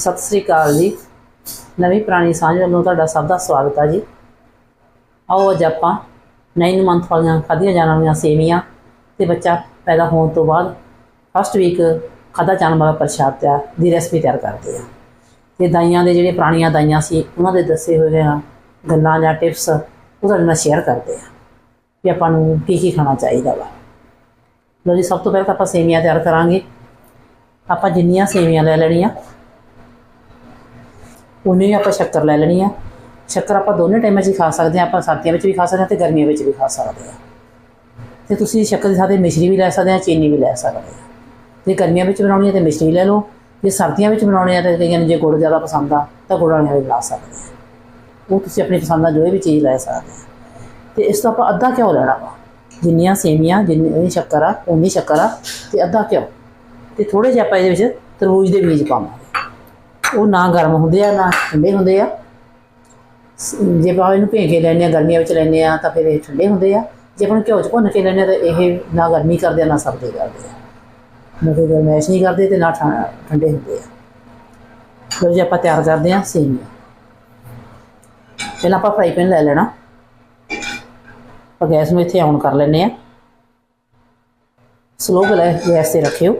ਸਤਿ ਸ੍ਰੀ ਅਕਾਲ ਜੀ। ਨਵੀਂ ਪੁਰਾਣੀ ਸਾਂਝ ਵੱਲੋਂ ਤੁਹਾਡਾ ਸਭ ਦਾ ਸਵਾਗਤ ਹੈ ਜੀ। ਆਓ ਅੱਜ ਆਪਾਂ 9 ਮੰਥ ਵਾਲੀਆਂ ਖਾਧੀਆਂ ਜਾਣ ਵਾਲੀਆਂ ਸੇਵੀਆਂ ਤੇ ਬੱਚਾ ਪੈਦਾ ਹੋਣ ਤੋਂ ਬਾਅਦ ਫਸਟ ਵੀਕ ਖਾਧਾ ਜਾਣ ਵਾਲਾ ਪ੍ਰਸ਼ਾਦ ਤਿਆਰ, ਦੀ ਰੈਸਪੀ ਤਿਆਰ ਕਰਦੇ ਹਾਂ ਤੇ ਦਾਈਆਂ ਦੇ ਜਿਹੜੇ ਪੁਰਾਣੀਆਂ ਦਾਈਆਂ ਸੀ, ਉਹਨਾਂ ਦੇ ਦੱਸੇ ਹੋਏ ਆ ਗੱਲਾਂ ਜਾਂ ਟਿਪਸ ਉਹ ਤੁਹਾਡੇ ਨਾਲ ਸ਼ੇਅਰ ਕਰਦੇ ਆ ਕਿ ਆਪਾਂ ਨੂੰ ਕੀ ਕੀ ਖਾਣਾ ਚਾਹੀਦਾ ਵਾ। ਲੋ ਜੀ, ਸਭ ਤੋਂ ਪਹਿਲਾਂ ਤਾਂ ਆਪਾਂ ਸੇਵੀਆਂ ਤਿਆਰ ਕਰਾਂਗੇ। ਆਪਾਂ ਜਿੰਨੀਆਂ ਸੇਵੀਆਂ ਲੈ ਲੈਣੀਆਂ ਉਨੀ ਹੀ ਆਪਾਂ ਸ਼ੱਕਰ ਲੈ ਲੈਣੀ ਆ। ਸ਼ੱਕਰ ਆਪਾਂ ਦੋਨੇ ਟਾਈਮਾਂ 'ਚ ਹੀ ਖਾ ਸਕਦੇ ਆ, ਆਪਾਂ ਸਰਦੀਆਂ ਵਿੱਚ ਵੀ ਖਾ ਸਕਦੇ ਆ ਤੇ ਗਰਮੀਆਂ ਵਿੱਚ ਵੀ ਖਾ ਸਕਦੇ ਆ। ਤੇ ਤੁਸੀਂ ਸ਼ੱਕਰ ਦੇ ਸਾਥੇ ਮਿਸ਼ਰੀ ਵੀ ਲੈ ਸਕਦੇ ਆ, ਚੀਨੀ ਵੀ ਲੈ ਸਕਦੇ ਆ। ਜੇ ਗਰਮੀਆਂ ਵਿੱਚ ਬਣਾਉਣੀ ਹੈ ਤੇ ਮਿਸ਼ਰੀ ਲੈ ਲਓ। ਜੇ ਸਰਦੀਆਂ ਵਿੱਚ ਬਣਾਉਣੀ ਹੈ ਤਾਂ ਕਈਆਂ ਨੂੰ ਜੇ ਗੁੜ ਜ਼ਿਆਦਾ ਪਸੰਦ ਆ, ਤਾਂ ਗੁੜ ਵਾਲੀਆਂ ਵੀ ਲਾ ਸਕਦੇ ਆ। ਉਹ ਤੁਸੀਂ ਆਪਣੀ ਪਸੰਦ ਦਾ ਜੋ ਵੀ ਚੀਜ਼ ਲੈ ਸਕਦੇ ਆ। ਤੇ ਇਸ ਤੋਂ ਆਪਾਂ ਅੱਧਾ ਘਿਓ ਲੈਣਾ ਵਾ। ਜਿੰਨੀਆਂ ਸੇਵੀਆਂ ਜਿੰਨੀ ਸ਼ੱਕਰ ਆ ਉਨੀ ਸ਼ੱਕਰ ਆ ਤੇ ਅੱਧਾ ਘਿਓ। ਤੇ ਥੋੜੇ ਜਿਹਾ ਆਪਾਂ ਇਹਦੇ ਵਿੱਚ ਤਰਬੂਜ ਦੇ ਬੀਜ ਪਾਵਾਂਗੇ। ਉਹ ਨਾ ਗਰਮ ਹੁੰਦੇ ਆ, ਨਾ ਠੰਡੇ ਹੁੰਦੇ ਆ। ਸ- ਜੇ ਆਪਾਂ ਇਹਨੂੰ ਭੇ ਕੇ ਲੈਂਦੇ ਆ, ਗਰਮੀਆਂ ਵਿੱਚ ਲੈਂਦੇ ਆ, ਤਾਂ ਫਿਰ ਇਹ ਠੰਡੇ ਹੁੰਦੇ ਆ। ਜੇ ਆਪਾਂ ਨੂੰ ਘਿਓ ਚ ਭੁੰਨ ਕੇ ਲੈਂਦੇ ਆ, ਤਾਂ ਇਹ ਨਾ ਗਰਮੀ ਕਰਦੇ ਆ, ਨਾ ਸਰਦੇ ਕਰਦੇ ਆ। ਨਾ ਕੋਈ ਗਰਮੈਸ਼ ਨਹੀਂ ਕਰਦੇ ਤੇ ਨਾ ਠੰਡੇ ਹੁੰਦੇ ਆ। ਲਓ ਜੀ, ਆਪਾਂ ਤਿਆਰ ਕਰਦੇ ਆ ਸੇਵੀਆਂ ਪਹਿਲਾਂ ਆਪਾਂ ਫਰਾਈ ਪੈਨ ਲੈ ਲੈਣਾ। ਆਪਾਂ ਗੈਸ ਨੂੰ ਇੱਥੇ ਆਨ ਕਰ ਲੈਂਦੇ ਆ। ਸਲੋ ਗੈਸ ਤੇ ਰੱਖਿਓ।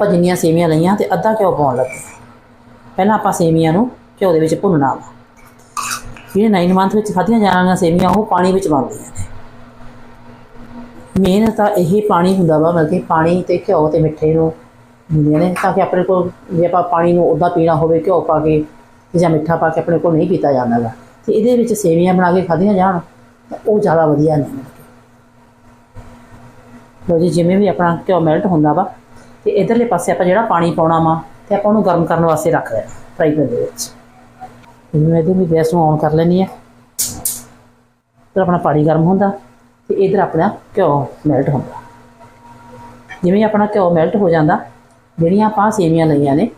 ਆਪਾਂ ਜਿੰਨੀਆਂ ਸੇਵੀਆਂ ਲਈਆਂ ਤੇ ਅੱਧਾ ਘਿਓ ਪਾਉਣ ਲੱਗੇ। ਪਹਿਲਾਂ ਆਪਾਂ ਸੇਵੀਆਂ ਨੂੰ ਘਿਓ ਦੇ ਵਿੱਚ ਭੁੰਨਣਾ ਵਾ। ਜਿਹੜੇ 9 ਮੰਥ ਵਿੱਚ ਖਾਧੀਆਂ ਜਾਣ ਵਾਲੀਆਂ ਸੇਵੀਆਂ, ਉਹ ਪਾਣੀ ਵਿੱਚ ਬਣਦੀਆਂ ਨੇ। ਮੇਨ ਤਾਂ ਇਹ ਪਾਣੀ ਹੁੰਦਾ ਵਾ, ਮਤਲਬ ਕਿ ਪਾਣੀ ਤੇ ਘਿਓ ਤੇ ਮਿੱਠੇ ਨੂੰ ਹੁੰਦੀਆਂ ਨੇ, ਤਾਂ ਕਿ ਆਪਣੇ ਕੋਲ ਜੇ ਆਪਾਂ ਪਾਣੀ ਨੂੰ ਉੱਦਾਂ ਪੀਣਾ ਹੋਵੇ, ਘਿਓ ਪਾ ਕੇ ਜਾਂ ਮਿੱਠਾ ਪਾ ਕੇ ਆਪਣੇ ਕੋਲ ਨਹੀਂ ਪੀਤਾ ਜਾਂਦਾ ਗਾ। ਤੇ ਇਹਦੇ ਵਿੱਚ ਸੇਵੀਆਂ ਬਣਾ ਕੇ ਖਾਧੀਆਂ ਜਾਣ, ਤਾਂ ਉਹ ਜ਼ਿਆਦਾ ਵਧੀਆ ਨੇ। ਲੋ ਜੀ, ਜਿਵੇਂ ਵੀ ਆਪਣਾ ਘਿਓ ਮੈਲਟ ਹੁੰਦਾ ਵਾ ਤੇ ਇਧਰਲੇ ਪਾਸੇ ਆਪਾਂ ਜਿਹੜਾ ਪਾਣੀ ਪਾਉਣਾ ਵਾ ਤੇ ਆਪਾਂ ਉਹਨੂੰ ਗਰਮ ਕਰਨ ਵਾਸਤੇ ਰੱਖ ਲੈਣਾ ਫਰਾਈ ਪੈਨ ਦੇ ਵਿੱਚ। ਜਿਵੇਂ ਇਹਦੇ ਵੀ ਗੈਸ ਨੂੰ ਔਨ ਕਰ ਲੈਣੀ ਹੈ। ਫਿਰ ਆਪਣਾ ਪਾਣੀ ਗਰਮ ਹੁੰਦਾ ਤੇ ਇਧਰ ਆਪਣਾ ਘਿਓ ਮੈਲਟ ਹੁੰਦਾ। ਜਿਵੇਂ ਆਪਣਾ ਘਿਓ ਮੈਲਟ ਹੋ ਜਾਂਦਾ, ਜਿਹੜੀਆਂ ਆਪਾਂ ਸੇਵੀਆਂ ਲਈਆਂ ਨੇ,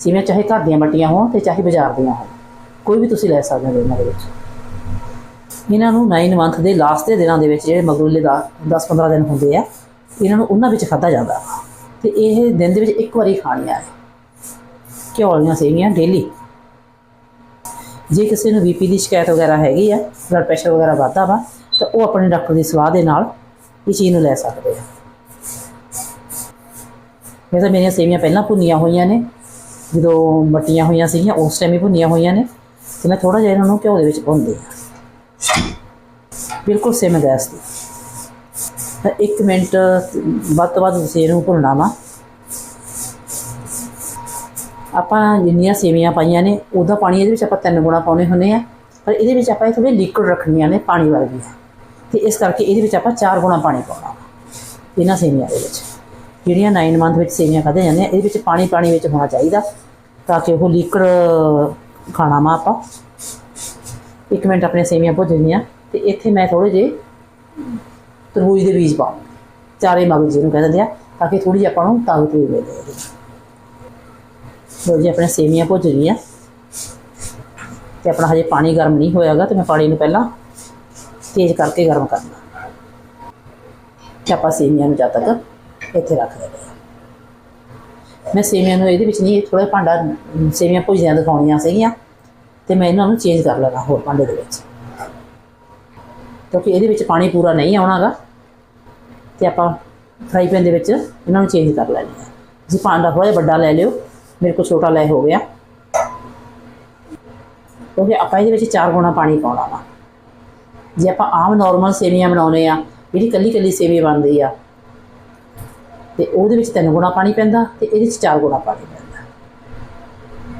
ਸੇਵੀਆਂ ਚਾਹੇ ਘਰ ਦੀਆਂ ਮੱਟੀਆਂ ਹੋਣ ਤੇ ਚਾਹੇ ਬਾਜ਼ਾਰ ਦੀਆਂ ਹੋਣ, ਕੋਈ ਵੀ ਤੁਸੀਂ ਲੈ ਸਕਦੇ ਹੋ ਇਹਨਾਂ ਦੇ ਵਿੱਚ। ਇਹਨਾਂ ਨੂੰ 9 ਮੰਥ ਦੇ ਲਾਸਟ ਦੇ ਦਿਨਾਂ ਦੇ ਵਿੱਚ ਜਿਹੜੇ ਮਗਰੂਲੇ ਦਾ 10-15 ਦਿਨ ਹੁੰਦੇ ਆ, ਇਹਨਾਂ ਨੂੰ ਉਹਨਾਂ ਵਿੱਚ ਖਾਧਾ ਜਾਂਦਾ। ਤੇ ਇਹ ਦਿਨ ਦੇ ਵਿੱਚ ਇੱਕ ਵਾਰੀ ਖਾਣੀਆਂ ਨੇ ਘਿਓ ਵਾਲੀਆਂ ਸੇਵੀਆਂ ਡੇਲੀ ਜੇ ਕਿਸੇ ਨੂੰ ਬੀਪੀ ਦੀ ਸ਼ਿਕਾਇਤ ਵਗੈਰਾ ਹੈਗੀ ਆ ਬਲੱਡ ਪ੍ਰੈਸ਼ਰ ਵਗੈਰਾ ਵਧਦਾ ਵਾ, ਤਾਂ ਉਹ ਆਪਣੇ ਡਾਕਟਰ ਦੀ ਸਲਾਹ ਦੇ ਨਾਲ ਇਹ ਚੀਜ਼ ਨੂੰ ਲੈ ਸਕਦੇ ਆ। ਮੈਂ ਤਾਂ ਮੇਰੀਆਂ ਸੇਵੀਆਂ ਪਹਿਲਾਂ ਭੁੰਨੀਆਂ ਹੋਈਆਂ ਨੇ, ਜਦੋਂ ਮਟੀਆਂ ਹੋਈਆਂ ਸੀਗੀਆਂ, ਉਸ ਟਾਈਮ ਹੀ ਭੁੰਨੀਆਂ ਹੋਈਆਂ ਨੇ, ਤੇ ਮੈਂ ਥੋੜਾ ਜਿਹਾ ਇਹਨਾਂ ਨੂੰ ਘਿਓ ਦੇ ਵਿੱਚ ਭੁੰਨਦੀ ਆ ਬਿਲਕੁਲ ਸੇਮ ਗੈਸ ਦੀ। ਇੱਕ ਮਿੰਟ, ਵੱਧ ਤੋਂ ਵੱਧ ਸੇਵ ਨੂੰ ਭੁੰਨਣਾ ਵਾ। ਆਪਾਂ ਜਿੰਨੀਆਂ ਸੇਵੀਆਂ ਪਾਈਆਂ ਨੇ, ਉਹਦਾ ਪਾਣੀ ਇਹਦੇ ਵਿੱਚ ਆਪਾਂ ਤਿੰਨ ਗੁਣਾ ਪਾਉਣੇ ਹੁੰਦੇ ਆ। ਪਰ ਇਹਦੇ ਵਿੱਚ ਆਪਾਂ ਇਹ ਥੋੜੀ ਲਿਕੁਇਡ ਰੱਖਣੀਆਂ ਨੇ ਪਾਣੀ ਵਰਗੀਆਂ ਤੇ ਇਸ ਕਰਕੇ ਇਹਦੇ ਵਿੱਚ ਆਪਾਂ ਚਾਰ ਗੁਣਾ ਪਾਣੀ ਪਾਉਣਾ ਇਹਨਾਂ ਸੇਵੀਆਂ ਦੇ ਵਿੱਚ। ਜਿਹੜੀਆਂ 9 ਮੰਥ ਵਿੱਚ ਸੇਵੀਆਂ ਖਾਦੇ ਜਾਂਦੇ ਆ ਇਹਦੇ ਵਿੱਚ ਪਾਣੀ ਪਾਣੀ ਵਿੱਚ ਹੋਣਾ ਚਾਹੀਦਾ, ਤਾਂ ਕਿ ਉਹ ਲਿਕੜ ਖਾਣਾ ਮਾ ਆਪਾਂ। ਇੱਕ ਮਿੰਟ ਆਪਣੇ ਸੇਵੀਆਂ ਭੁੱਜ ਜੀਆਂ ਤੇ ਇੱਥੇ ਮੈਂ ਥੋੜੇ ਜੇ ਤਰਬੂਜ ਦੇ ਬੀਜ ਪਾਓ। ਚਾਰੇ ਮਗਜ਼ ਜਿਹਨੂੰ ਕਹਿੰਦੇ ਆ ਤਾਂ ਕਿ ਥੋੜੀ ਜਿਹੀ ਆਪਾਂ ਨੂੰ ਤਾਕਤ ਵੀ ਮਿਲੇ ਇਹਦੀ ਲੋ ਜੀ ਆਪਣੇ ਸੇਵੀਆਂ ਭੁੱਜ ਗਈਆਂ ਤੇ ਆਪਣਾ ਹਜੇ ਪਾਣੀ ਗਰਮ ਨਹੀਂ ਹੋਇਆਗਾ ਤੇ ਮੈਂ ਪਾਣੀ ਨੂੰ ਪਹਿਲਾਂ ਤੇਜ਼ ਕਰਕੇ ਗਰਮ ਕਰਨਾ ਤੇ ਆਪਾਂ ਸੇਵੀਆਂ ਨੂੰ ਜਦ ਤੱਕ ਇੱਥੇ ਰੱਖ ਦਿੰਦੇ ਹਾਂ ਮੈਂ ਸੇਵੀਆਂ ਨੂੰ ਇਹਦੇ ਵਿੱਚ ਨਹੀਂ ਥੋੜਾ ਭਾਂਡਾ ਅਮ, ਸੇਵੀਆਂ ਭੁੱਜੀਆਂ ਦਿਖਾਉਣੀਆਂ ਸੀਗੀਆਂ ਤੇ ਮੈਂ ਇਹਨਾਂ ਨੂੰ ਚੇਂਜ ਕਰ ਲੈਣਾ ਹੋਰ ਭਾਂਡੇ ਦੇ ਵਿੱਚ। ਕਿਉਂਕਿ ਇਹਦੇ ਵਿੱਚ ਪਾਣੀ ਪੂਰਾ ਨਹੀਂ ਆਉਣਾਗਾ ਤੇ ਆਪਾਂ ਫਰਾਈ ਪੈਨ ਦੇ ਵਿੱਚ ਇਹਨਾਂ ਨੂੰ ਚੇਂਜ ਕਰ ਲੈਣੀ ਹੈ। ਜੀ ਭਾਂਡਾ ਥੋੜਾ ਜਿਹਾ ਵੱਡਾ ਲੈ ਲਿਓ। ਮੇਰੇ ਕੋਲ ਛੋਟਾ ਲੈ ਹੋ ਗਿਆ। ਕਿਉਂਕਿ ਆਪਾਂ ਇਹਦੇ ਵਿੱਚ ਚਾਰ ਗੁਣਾ ਪਾਣੀ ਪਾਉਣਾ ਵਾ। ਜੇ ਆਪਾਂ ਆਮ ਨਾਰਮਲ ਸੇਵੀਆਂ ਬਣਾਉਨੇ ਆ ਜਿਹੜੀ ਕੱਲੀ ਕੱਲੀ ਸੇਵੀ ਬਣਦੀ ਆ, ਤੇ ਉਹਦੇ ਵਿੱਚ ਤਿੰਨ ਗੁਣਾ ਪਾਣੀ ਪੈਂਦਾ ਤੇ ਇਹਦੇ ਵਿੱਚ ਚਾਰ ਗੁਣਾ ਪਾਣੀ ਪੈਂਦਾ।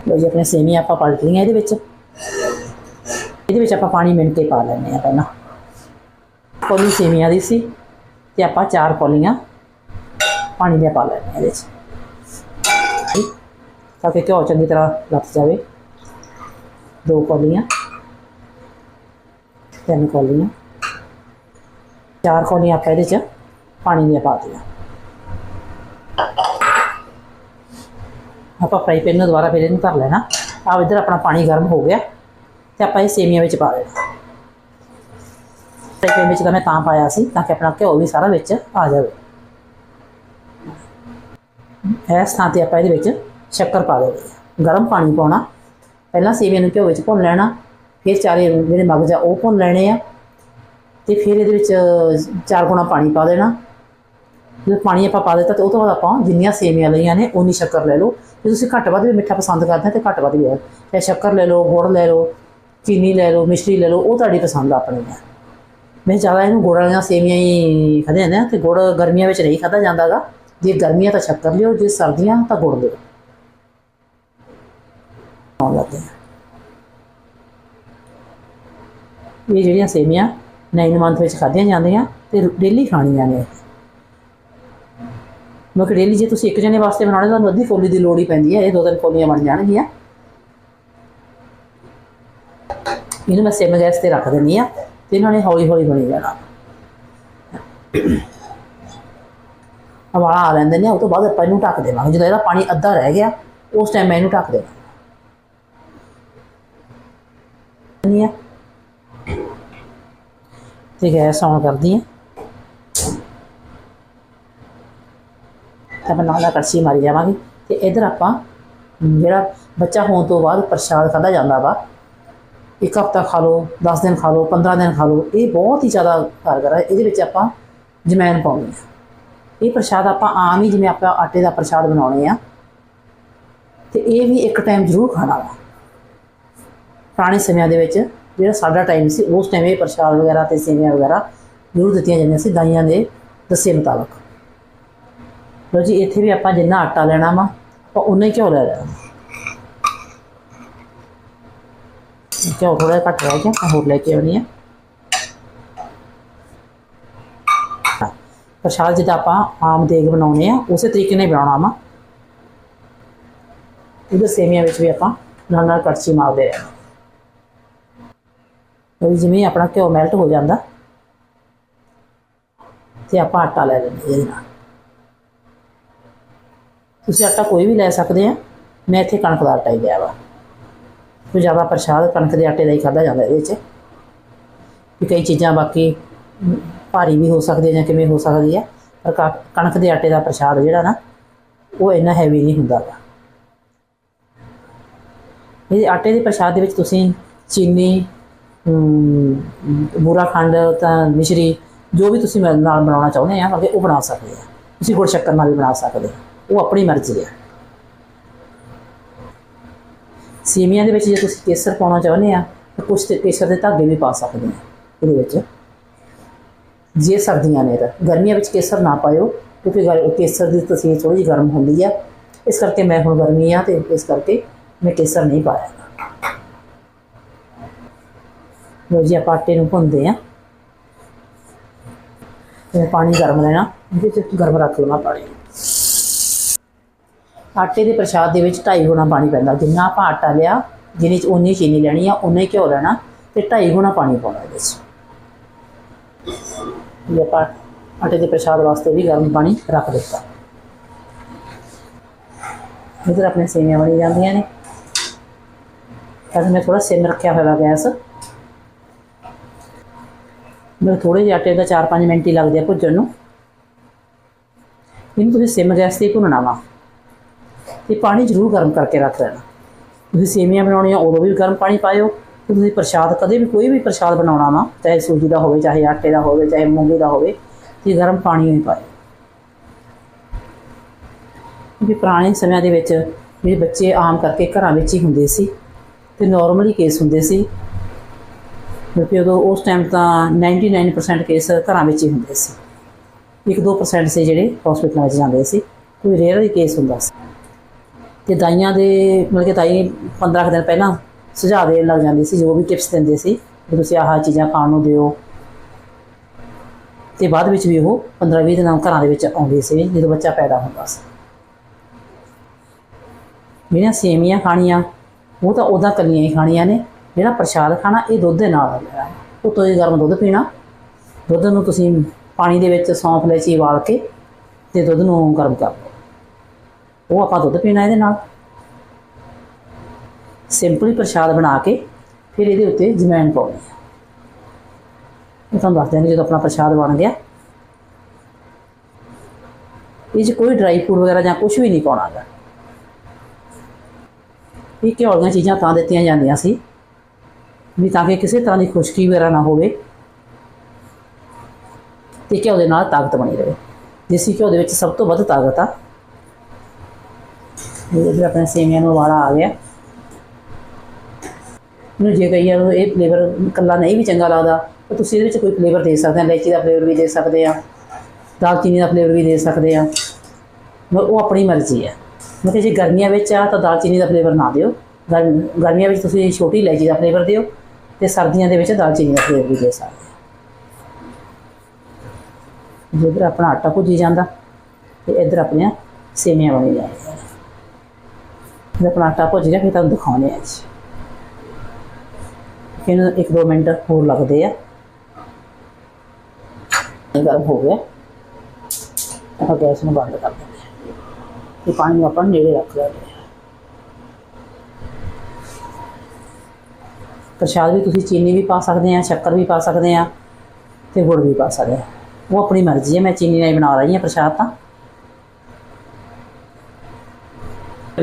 ਲੋ ਜੀ ਆਪਣੇ ਸੇਵੀਆਂ ਆਪਾਂ ਪਲਟ ਲਈਆਂ ਇਹਦੇ ਵਿੱਚ। ਇਹਦੇ ਵਿੱਚ ਆਪਾਂ ਪਾਣੀ ਮਿੰਟ 'ਤੇ ਪਾ ਲੈਣੇ ਆ ਪਹਿਲਾਂ। ਕੋਲੀ ਸੇਵੀਆਂ ਦੀ ਸੀ ਤੇ ਆਪਾਂ ਚਾਰ ਕੋਲੀਆਂ ਪਾਣੀ ਦੀਆਂ ਪਾ ਲੈਣੇ ਇਹਦੇ ਵਿੱਚ ਤਾਂ ਕਿ ਘਿਓ ਚੰਗੀ ਤਰ੍ਹਾਂ ਲੱਤ ਜਾਵੇ। ਦੋ ਕੋਲੀਆਂ, ਤਿੰਨ ਕੋਲੀਆਂ। ਚਾਰ ਕੋਲੀਆਂ ਆਪਾਂ ਇਹਦੇ ਚ ਪਾਣੀ ਦੀਆਂ ਪਾ ਦਿੱਤੀਆਂ। ਆਪਾਂ ਫਰਾਈ ਪੈਨ ਨੂੰ ਦੁਬਾਰਾ ਫਿਰ ਇਹਨੂੰ ਧਰ ਲੈਣਾ। ਆ ਇੱਧਰ ਆਪਣਾ ਪਾਣੀ ਗਰਮ ਹੋ ਗਿਆ ਤੇ ਆਪਾਂ ਇਹ ਸੇਮੀਆਂ ਵਿੱਚ ਪਾ ਦੇਣਾ। ਪੈਨ ਵਿੱਚ ਤਾਂ ਮੈਂ ਤਾਂ ਪਾਇਆ ਸੀ, ਤਾਂ ਕਿ ਆਪਣਾ ਘਿਓ ਵੀ ਸਾਰਾ ਵਿੱਚ ਆ ਜਾਵੇ। ਇਸ ਥਾਂ ਤੇ ਆਪਾਂ ਇਹਦੇ ਵਿੱਚ ਸ਼ੱਕਰ ਪਾ ਦੇਣੀ। ਗਰਮ ਪਾਣੀ ਪਾਉਣਾ। ਪਹਿਲਾਂ ਸੇਵੀਆਂ ਨੂੰ ਘਿਓ ਵਿੱਚ ਭੁੰਨ ਲੈਣਾ। ਫਿਰ ਚਾਰੇ ਜਿਹੜੇ ਮਗਜ ਆ ਉਹ ਭੁੰਨ ਲੈਣੇ ਆ। ਤੇ ਫਿਰ ਇਹਦੇ ਵਿੱਚ ਚਾਰ ਗੁਣਾ ਪਾਣੀ ਪਾ ਦੇਣਾ। ਜਦੋਂ ਪਾਣੀ ਆਪਾਂ ਪਾ ਦਿੱਤਾ ਤੇ ਉਹ ਤੋਂ ਬਾਅਦ ਆਪਾਂ ਜਿੰਨੀਆਂ ਸੇਵੀਆਂ ਲਈਆਂ ਨੇ ਉਨੀ ਸ਼ੱਕਰ ਲੈ ਲਓ। ਜੇ ਤੁਸੀਂ ਘੱਟ ਵੱਧ ਵੀ ਮਿੱਠਾ ਪਸੰਦ ਕਰਦੇ ਹੋ ਤੇ ਘੱਟ ਵੱਧ ਵੀ ਹੈ। ਚਾਹੇ ਸ਼ੱਕਰ ਲੈ ਲਓ, ਗੁੜ ਲੈ ਲਓ, ਚੀਨੀ ਲੈ ਲਓ, ਮਿਸ਼ਰੀ ਲੈ ਲਓ, ਉਹ ਤੁਹਾਡੀ ਪਸੰਦ ਆਪਣੀ ਹੈ। ਮੈਂ ਜ਼ਿਆਦਾ ਇਹਨੂੰ ਗੁੜ ਵਾਲੀਆਂ ਸੇਵੀਆਂ ਹੀ ਖਾਂਦੇ ਨੇ, ਤੇ ਗੁੜ ਗਰਮੀਆਂ ਵਿੱਚ ਨਹੀਂ ਖਾਧਾ ਜਾਂਦਾਗਾ। ਜੇ ਗਰਮੀਆਂ ਤਾਂ ਸ਼ੱਕਰ ਲਿਓ, ਜੇ ਸਰਦੀਆਂ ਤਾਂ ਗੁੜ ਲਿਓ। ਆਉਣ ਲੱਗੇ ਇਹ ਜਿਹੜੀਆਂ ਸੇਵੀਆਂ 9 ਮੰਥ ਵਿੱਚ ਖਾਧੀਆਂ ਜਾਂਦੀਆਂ ਤੇ ਡੇਲੀ ਖਾਣੀਆਂ ਨੇ। ਮਗਰ ਡੇਲੀ ਜੇ ਤੁਸੀਂ ਇੱਕ ਜਣੇ ਵਾਸਤੇ ਬਣਾਉਣੇ ਤਾਂ ਤੁਹਾਨੂੰ ਅੱਧੀ ਕੋਲੀ ਦੀ ਲੋੜ ਹੀ ਪੈਂਦੀ ਹੈ ਇਹ ਦੋ ਤਿੰਨ ਕੋਲੀਆਂ ਬਣ ਜਾਣਗੀਆਂ। ਇਹਨੂੰ ਮੈਂ ਸਿਮ ਗੈਸ ਤੇ ਰੱਖ ਦਿੰਦੀ ਆ। ਤੇ ਇਹਨਾਂ ਨੇ ਹੌਲੀ ਹੌਲੀ ਬਣੀ ਜਾਣਾ। ਹਵਾ ਆ ਲੈਂਦੇ ਨੇ, ਉਹ ਤੋਂ ਬਾਅਦ ਆਪਾਂ ਇਹਨੂੰ ਢੱਕ ਦੇਵਾਂਗੇ। ਜਦੋਂ ਇਹਦਾ ਪਾਣੀ ਅੱਧਾ ਰਹਿ ਗਿਆ, ਉਸ ਟਾਈਮ ਮੈਂ ਇਹਨੂੰ ਢੱਕ ਦੇਵਾਂ। ਨਹੀਂ ਆ ਤੇ ਗੈਸ ਆਨ ਕਰਦੀ ਆ ਤਾਂ ਮੈਂ ਨਾਲ ਕੜਛੀ ਮਾਰੀ ਜਾਵਾਂਗੀ। ਤੇ ਇਧਰ ਆਪਾਂ ਜਿਹੜਾ ਬੱਚਾ ਹੋਣ ਤੋਂ ਬਾਅਦ ਪ੍ਰਸ਼ਾਦ ਖਾਧਾ ਜਾਂਦਾ ਵਾ ਇੱਕ ਹਫਤਾ ਖਾ ਲਓ 10 ਦਿਨ ਖਾ ਲਓ 15 ਦਿਨ ਖਾ ਲਓ, ਇਹ ਬਹੁਤ ਹੀ ਜ਼ਿਆਦਾ ਕਾਰਗਰ ਹੈ ਇਹਦੇ ਵਿੱਚ ਆਪਾਂ ਜਮੈਨ ਪਾਉਣੀ ਹੈ। ਇਹ ਪ੍ਰਸ਼ਾਦ ਆਪਾਂ ਆਮ ਹੀ ਜਿਵੇਂ ਆਪਾਂ ਆਟੇ ਦਾ ਪ੍ਰਸ਼ਾਦ ਬਣਾਉਣੇ ਆ। ਤੇ ਇਹ ਵੀ ਇੱਕ ਟਾਈਮ ਜ਼ਰੂਰ ਖਾਣਾ ਵਾ। ਪੁਰਾਣੇ ਸਮਿਆਂ ਦੇ ਵਿੱਚ ਜਿਹੜਾ ਸਾਡਾ ਟਾਈਮ ਸੀ, ਉਸ ਟਾਈਮ ਇਹ ਪ੍ਰਸ਼ਾਦ ਵਗੈਰਾ ਤੇ ਸੇਵੀਆਂ ਵਗੈਰਾ ਜ਼ਰੂਰ ਦਿੱਤੀਆਂ ਜਾਂਦੀਆਂ ਸੀ, ਦਾਈਆਂ ਦੇ ਦੱਸੇ ਮੁਤਾਬਕ। ਲੋ ਜੀ, ਇੱਥੇ ਵੀ ਆਪਾਂ ਜਿੰਨਾ ਆਟਾ ਲੈਣਾ ਵਾ, ਆਪਾਂ ਉਨਾ ਹੀ ਘਿਓ ਲੈ ਲੈਣਾ। ਘਿਓ ਥੋੜਾ ਜਿਹਾ ਘੱਟ ਰਹਿ ਗਿਆ ਮੈਂ ਹੋਰ ਲੈ ਕੇ ਆਉਣੀ ਆ ਪ੍ਰਸ਼ਾਦ ਜਿੱਦਾਂ ਆਪਾਂ ਆਮ ਦੇਗ ਬਣਾਉਨੇ ਆ ਉਸੇ ਤਰੀਕੇ ਨਾਲ ਬਣਾਉਣਾ ਵਾ ਇਹਦੇ ਸੇਵੀਆਂ ਵਿੱਚ ਵੀ ਆਪਾਂ ਨਾਲ ਨਾਲ ਕੜਛੀ ਮਾਰਦੇ ਰਹਿਣਾ ਉਹ ਜਿਵੇਂ ਆਪਣਾ ਘਿਓ ਮੈਲਟ ਹੋ ਜਾਂਦਾ ਤੇ ਆਪਾਂ ਆਟਾ ਲੈ ਲੈਂਦੇ ਇਹਦੇ ਨਾਲ ਤੁਸੀਂ ਆਟਾ ਕੋਈ ਵੀ ਲੈ ਸਕਦੇ ਆ ਮੈਂ ਇੱਥੇ ਕਣਕ ਦਾ ਆਟਾ ਹੀ ਲਿਆ ਵਾ ਕੋਈ ਜ਼ਿਆਦਾ ਪ੍ਰਸ਼ਾਦ ਕਣਕ ਦੇ ਆਟੇ ਦਾ ਹੀ ਖਾਧਾ ਜਾਂਦਾ ਇਹਦੇ ਵਿੱਚ। ਵੀ ਕਈ ਚੀਜ਼ਾਂ ਬਾਕੀ ਭਾਰੀ ਵੀ ਹੋ ਸਕਦੀਆਂ ਜਾਂ ਕਿਵੇਂ ਹੋ ਸਕਦੀ ਹੈ, ਪਰ ਕ- ਕਣਕ ਦੇ ਆਟੇ ਦਾ ਪ੍ਰਸ਼ਾਦ ਜਿਹੜਾ ਨਾ, ਉਹ ਇੰਨਾ ਹੈਵੀ ਨਹੀਂ ਹੁੰਦਾ ਗਾ। ਇਹ ਆਟੇ ਦੇ ਪ੍ਰਸ਼ਾਦ ਦੇ ਵਿੱਚ ਤੁਸੀਂ ਚੀਨੀ ਬੂਰਾ ਖੰਡ ਤਾਂ ਮਿਸ਼ਰੀ, ਜੋ ਵੀ ਤੁਸੀਂ ਨਾਲ ਬਣਾਉਣਾ ਚਾਹੁੰਦੇ ਆ ਮਤਲਬ ਉਹ ਬਣਾ ਸਕਦੇ ਆ। ਤੁਸੀਂ ਗੁੜ ਸ਼ੱਕਰ ਨਾਲ ਵੀ ਬਣਾ ਸਕਦੇ ਹੋ ਉਹ ਆਪਣੀ ਮਰਜ਼ੀ ਹੈ ਸੇਮੀਆਂ ਦੇ ਵਿੱਚ ਜੇ ਤੁਸੀਂ ਕੇਸਰ ਪਾਉਣਾ ਚਾਹੁੰਦੇ ਆ, ਤਾਂ ਕੁਝ ਤੇ ਕੇਸਰ ਦੇ ਧਾਗੇ ਵੀ ਪਾ ਸਕਦੇ ਆ ਇਹਦੇ ਵਿੱਚ। ਜੇ ਸਰਦੀਆਂ ਨੇ ਤਾਂ ਗਰਮੀਆਂ ਵਿੱਚ ਕੇਸਰ ਨਾ ਪਾਇਓ, ਕਿਉਂਕਿ ਗਰ- ਕੇਸਰ ਦੀ ਤਸੀਰ ਥੋੜੀ ਜਿਹੀ ਗਰਮ ਹੁੰਦੀ ਆ। ਇਸ ਕਰਕੇ ਮੈਂ ਹੁਣ ਗਰਮੀ ਆ ਤੇ ਇਸ ਕਰਕੇ ਮੈਂ ਕੇਸਰ ਨਹੀਂ ਪਾਇਆ। ਲੋ ਜੀ, ਆਪਾਂ ਆਟੇ ਨੂੰ ਭੁੰਨਦੇ ਆ। ਤੇ ਪਾਣੀ ਗਰਮ ਲੈਣਾ, ਇਹਦੇ ਚ ਗਰਮ ਰੱਖ ਲੈਣਾ ਪਾਣੀ। ਆਟੇ ਦੇ ਪ੍ਰਸ਼ਾਦ ਦੇ ਵਿੱਚ ਢਾਈ ਗੁਣਾ ਪਾਣੀ ਪੈਂਦਾ। ਜਿੰਨਾ ਆਪਾਂ ਆਟਾ ਲਿਆ ਜਿਹਨੇ ਚ ਉਨੀ ਚੀਨੀ ਲੈਣੀ ਆ ਉਨਾ ਘਿਓ ਲੈਣਾ ਤੇ ਢਾਈ ਗੁਣਾ ਪਾਣੀ ਪਾਉਣਾ ਇਹਦੇ 'ਚ। ਇਹ ਆਪਾਂ ਆਟੇ ਦੇ ਪ੍ਰਸ਼ਾਦ ਵਾਸਤੇ ਵੀ ਗਰਮ ਪਾਣੀ ਰੱਖ ਦਿੱਤਾ। ਇਧਰ ਆਪਣੇ ਸੇਵੀਆਂ ਬਣੀ ਜਾਂਦੀਆਂ ਨੇ। ਤਾਂ ਮੈਂ ਥੋੜਾ ਸਿਮ ਰੱਖਿਆ ਹੋਇਆ ਗੈਸ। ਮੇਰੇ ਥੋੜੇ ਜਿਹੇ ਆਟੇ ਦਾ 4-5 ਮਿੰਟ ਹੀ ਲੱਗਦੇ ਆ ਭੁੱਜਣ ਨੂੰ। ਇਹਨੂੰ ਤੁਸੀਂ ਸਿਮ ਗੈਸ ਤੇ ਹੀ ਭੁੰਨਣਾ ਵਾ। ਤੇ ਪਾਣੀ ਜ਼ਰੂਰ ਗਰਮ ਕਰਕੇ ਰੱਖ ਲੈਣਾ। ਤੁਸੀਂ ਸੇਵੀਆਂ ਬਣਾਉਣੀਆਂ ਉਦੋਂ ਵੀ ਗਰਮ ਪਾਣੀ ਪਾਇਓ, ਤੇ ਤੁਸੀਂ ਪ੍ਰਸ਼ਾਦ ਕਦੇ ਵੀ ਕੋਈ ਵੀ ਪ੍ਰਸ਼ਾਦ ਬਣਾਉਣਾ ਵਾ ਚਾਹੇ ਸੂਜੀ ਦਾ ਹੋਵੇ, ਚਾਹੇ ਆਟੇ ਦਾ ਹੋਵੇ, ਚਾਹੇ ਮੂੰਗੀ ਦਾ ਹੋਵੇ ਤੇ ਗਰਮ ਪਾਣੀ ਹੀ ਪਾਇਓ। ਕਿਉਂਕਿ ਪੁਰਾਣੇ ਸਮਿਆਂ ਦੇ ਵਿੱਚ ਮੇਰੇ ਬੱਚੇ ਆਮ ਕਰਕੇ ਘਰਾਂ ਵਿੱਚ ਹੀ ਹੁੰਦੇ ਸੀ, ਤੇ ਨਾਰਮਲੀ ਕੇਸ ਹੁੰਦੇ ਸੀ। ਕਿਉਂਕਿ ਉਦੋਂ ਉਸ ਟਾਈਮ ਤਾਂ 99% ਕੇਸ ਘਰਾਂ ਵਿੱਚ ਹੀ ਹੁੰਦੇ ਸੀ। 1-2% ਸੀ ਜਿਹੜੇ ਹਸਪੀਟਲਾਂ ਵਿੱਚ ਜਾਂਦੇ ਸੀ, ਕੋਈ ਰੇਅਰ ਹੀ ਕੇਸ ਹੁੰਦਾ ਸੀ। ਤੇ ਦਾਈਆਂ ਦੇ, ਮਤਲਬ ਕਿ ਦਾਈ 15 ਕੁ ਦਿਨ ਪਹਿਲਾਂ ਸੁਝਾਅ ਦੇਣ ਲੱਗ ਜਾਂਦੀ ਸੀ, ਜੋ ਵੀ ਟਿਪਸ ਦਿੰਦੇ ਸੀ, ਵੀ ਤੁਸੀਂ ਆਹ ਚੀਜ਼ਾਂ ਖਾਣ ਨੂੰ ਦਿਓ। ਤੇ ਬਾਅਦ ਵਿੱਚ ਵੀ ਉਹ 15-20 ਦਿਨਾਂ ਘਰਾਂ ਦੇ ਵਿੱਚ ਆਉਂਦੇ ਸੀ, ਜਦੋਂ ਬੱਚਾ ਪੈਦਾ ਹੁੰਦਾ ਸੀ। ਜਿਹੜੀਆਂ ਸੇਮੀਆਂ ਖਾਣੀਆਂ, ਉਹ ਤਾਂ ਉਹਦਾ ਕੱਲੀਆਂ ਹੀ ਖਾਣੀਆਂ ਨੇ, ਜਿਹੜਾ ਪ੍ਰਸ਼ਾਦ ਖਾਣਾ ਇਹ ਦੁੱਧ ਦੇ ਨਾਲ ਲੈਣਾ ਤੋਂ ਹੀ ਗਰਮ ਦੁੱਧ ਪੀਣਾ, ਦੁੱਧ ਨੂੰ ਤੁਸੀਂ ਪਾਣੀ ਦੇ ਵਿੱਚ ਸੌਂਫ ਲੈਚੀ ਉਬਾਲ ਕੇ ਤੇ ਦੁੱਧ ਨੂੰ ਗਰਮ ਕਰ ਲਓ। ਉਹ ਆਪਾਂ ਦੁੱਧ ਪੀਣਾ ਇਹਦੇ ਨਾਲ। ਸਿੰਪਲੀ ਪ੍ਰਸ਼ਾਦ ਬਣਾ ਕੇ ਫਿਰ ਇਹਦੇ ਉੱਤੇ ਜਮੈਣ ਪਾਉਣੀ ਹੈ ਮੈਂ ਤੁਹਾਨੂੰ ਦੱਸ ਦਿਆਂਗੇ ਜਦੋਂ ਆਪਣਾ ਪ੍ਰਸ਼ਾਦ ਬਣ ਗਿਆ। ਇਹ 'ਚ ਕੋਈ ਡਰਾਈ ਫਰੂਟ ਵਗੈਰਾ ਜਾਂ ਕੁਝ ਵੀ ਨਹੀਂ ਪਾਉਣਾ ਗਾ ਇਹ ਘਿਓ ਦੀਆਂ ਚੀਜ਼ਾਂ ਤਾਂ ਦਿੱਤੀਆਂ ਜਾਂਦੀਆਂ ਸੀ। ਵੀ ਤਾਂ ਕਿ ਕਿਸੇ ਤਰ੍ਹਾਂ ਦੀ ਖੁਸ਼ਕੀ ਵਗੈਰਾ ਨਾ ਹੋਵੇ। ਤੇ ਘਿਓ ਦੇ ਨਾਲ ਤਾਕਤ ਬਣੀ ਰਹੇ। ਦੇਸੀ ਘਿਓ ਦੇ ਵਿੱਚ ਸਭ ਤੋਂ ਵੱਧ ਤਾਕਤ ਆ ਇਹ ਆਪਣੇ ਸੇਮੀਆਂ ਨੂੰ ਵਾਲਾ ਆ ਗਿਆ। ਨੂੰ ਜੇ ਕਈ ਵਾਰ ਇਹ ਫਲੇਵਰ ਕੱਲਾ ਨਹੀਂ ਵੀ ਚੰਗਾ ਲੱਗਦਾ, ਤਾਂ ਤੁਸੀਂ ਇਹਦੇ ਵਿੱਚ ਕੋਈ ਫਲੇਵਰ ਦੇ ਸਕਦੇ ਆ, ਇਲਾਇਚੀ ਦਾ ਫਲੇਵਰ ਵੀ ਦੇ ਸਕਦੇ ਆ, ਦਾਲਚੀਨੀ ਦਾ ਫਲੇਵਰ ਵੀ ਦੇ ਸਕਦੇ ਆ। ਮ- ਉਹ ਆਪਣੀ ਮਰਜ਼ੀ ਹੈ ਮਤਲਬ ਜੇ ਗਰਮੀਆਂ ਵਿੱਚ ਆ, ਤਾਂ ਦਾਲਚੀਨੀ ਦਾ ਫਲੇਵਰ ਨਾ ਦਿਓ। ਗਰਮ- ਗਰਮੀਆਂ ਵਿੱਚ ਤੁਸੀਂ ਛੋਟੀ ਇਲਾਇਚੀ ਦਾ ਫਲੇਵਰ ਦਿਓ ਤੇ ਸਰਦੀਆਂ ਦੇ ਵਿੱਚ ਦਾਲਚੀਨੀ ਦਾ ਫਲੇਵਰ ਵੀ ਦੇ ਸਕਦੇ ਜਿੱਧਰ ਆਪਣਾ ਆਟਾ ਭੁੱਜੀ ਜਾਂਦਾ ਤੇ ਇੱਧਰ ਆਪਣੀਆਂ ਸੇਵੀਆਂ ਬਣੀ ਜਾਂਦੀਆਂ। ਜਦ ਆਪਣਾ ਭੁੱਜ ਗਿਆ ਫਿਰ ਤੁਹਾਨੂੰ ਦਿਖਾਉਂਦੇ ਆ ਜੀ ਇਹਨੂੰ ਇੱਕ ਦੋ ਮਿੰਟ ਹੋਰ ਲੱਗਦੇ ਆ ਗਰਮ ਹੋ ਗਿਆ ਆਪਾਂ ਗੈਸ ਨੂੰ ਬੰਦ ਕਰ ਦਿੰਦੇ ਹਾਂ ਤੇ ਪਾਣੀ ਨੂੰ ਆਪਾਂ ਨੇੜੇ ਰੱਖ ਲੈਂਦੇ ਹਾਂ ਪ੍ਰਸ਼ਾਦ ਵੀ ਤੁਸੀਂ ਚੀਨੀ ਵੀ ਪਾ ਸਕਦੇ ਆ ਸ਼ੱਕਰ ਵੀ ਪਾ ਸਕਦੇ ਆ ਤੇ ਗੁੜ ਵੀ ਪਾ ਸਕਦੇ ਆ ਉਹ ਆਪਣੀ ਮਰਜ਼ੀ ਹੈ ਮੈਂ ਚੀਨੀ ਨਾਲ ਹੀ ਬਣਾ ਰਹੀ ਹਾਂ ਪ੍ਰਸ਼ਾਦ ਤਾਂ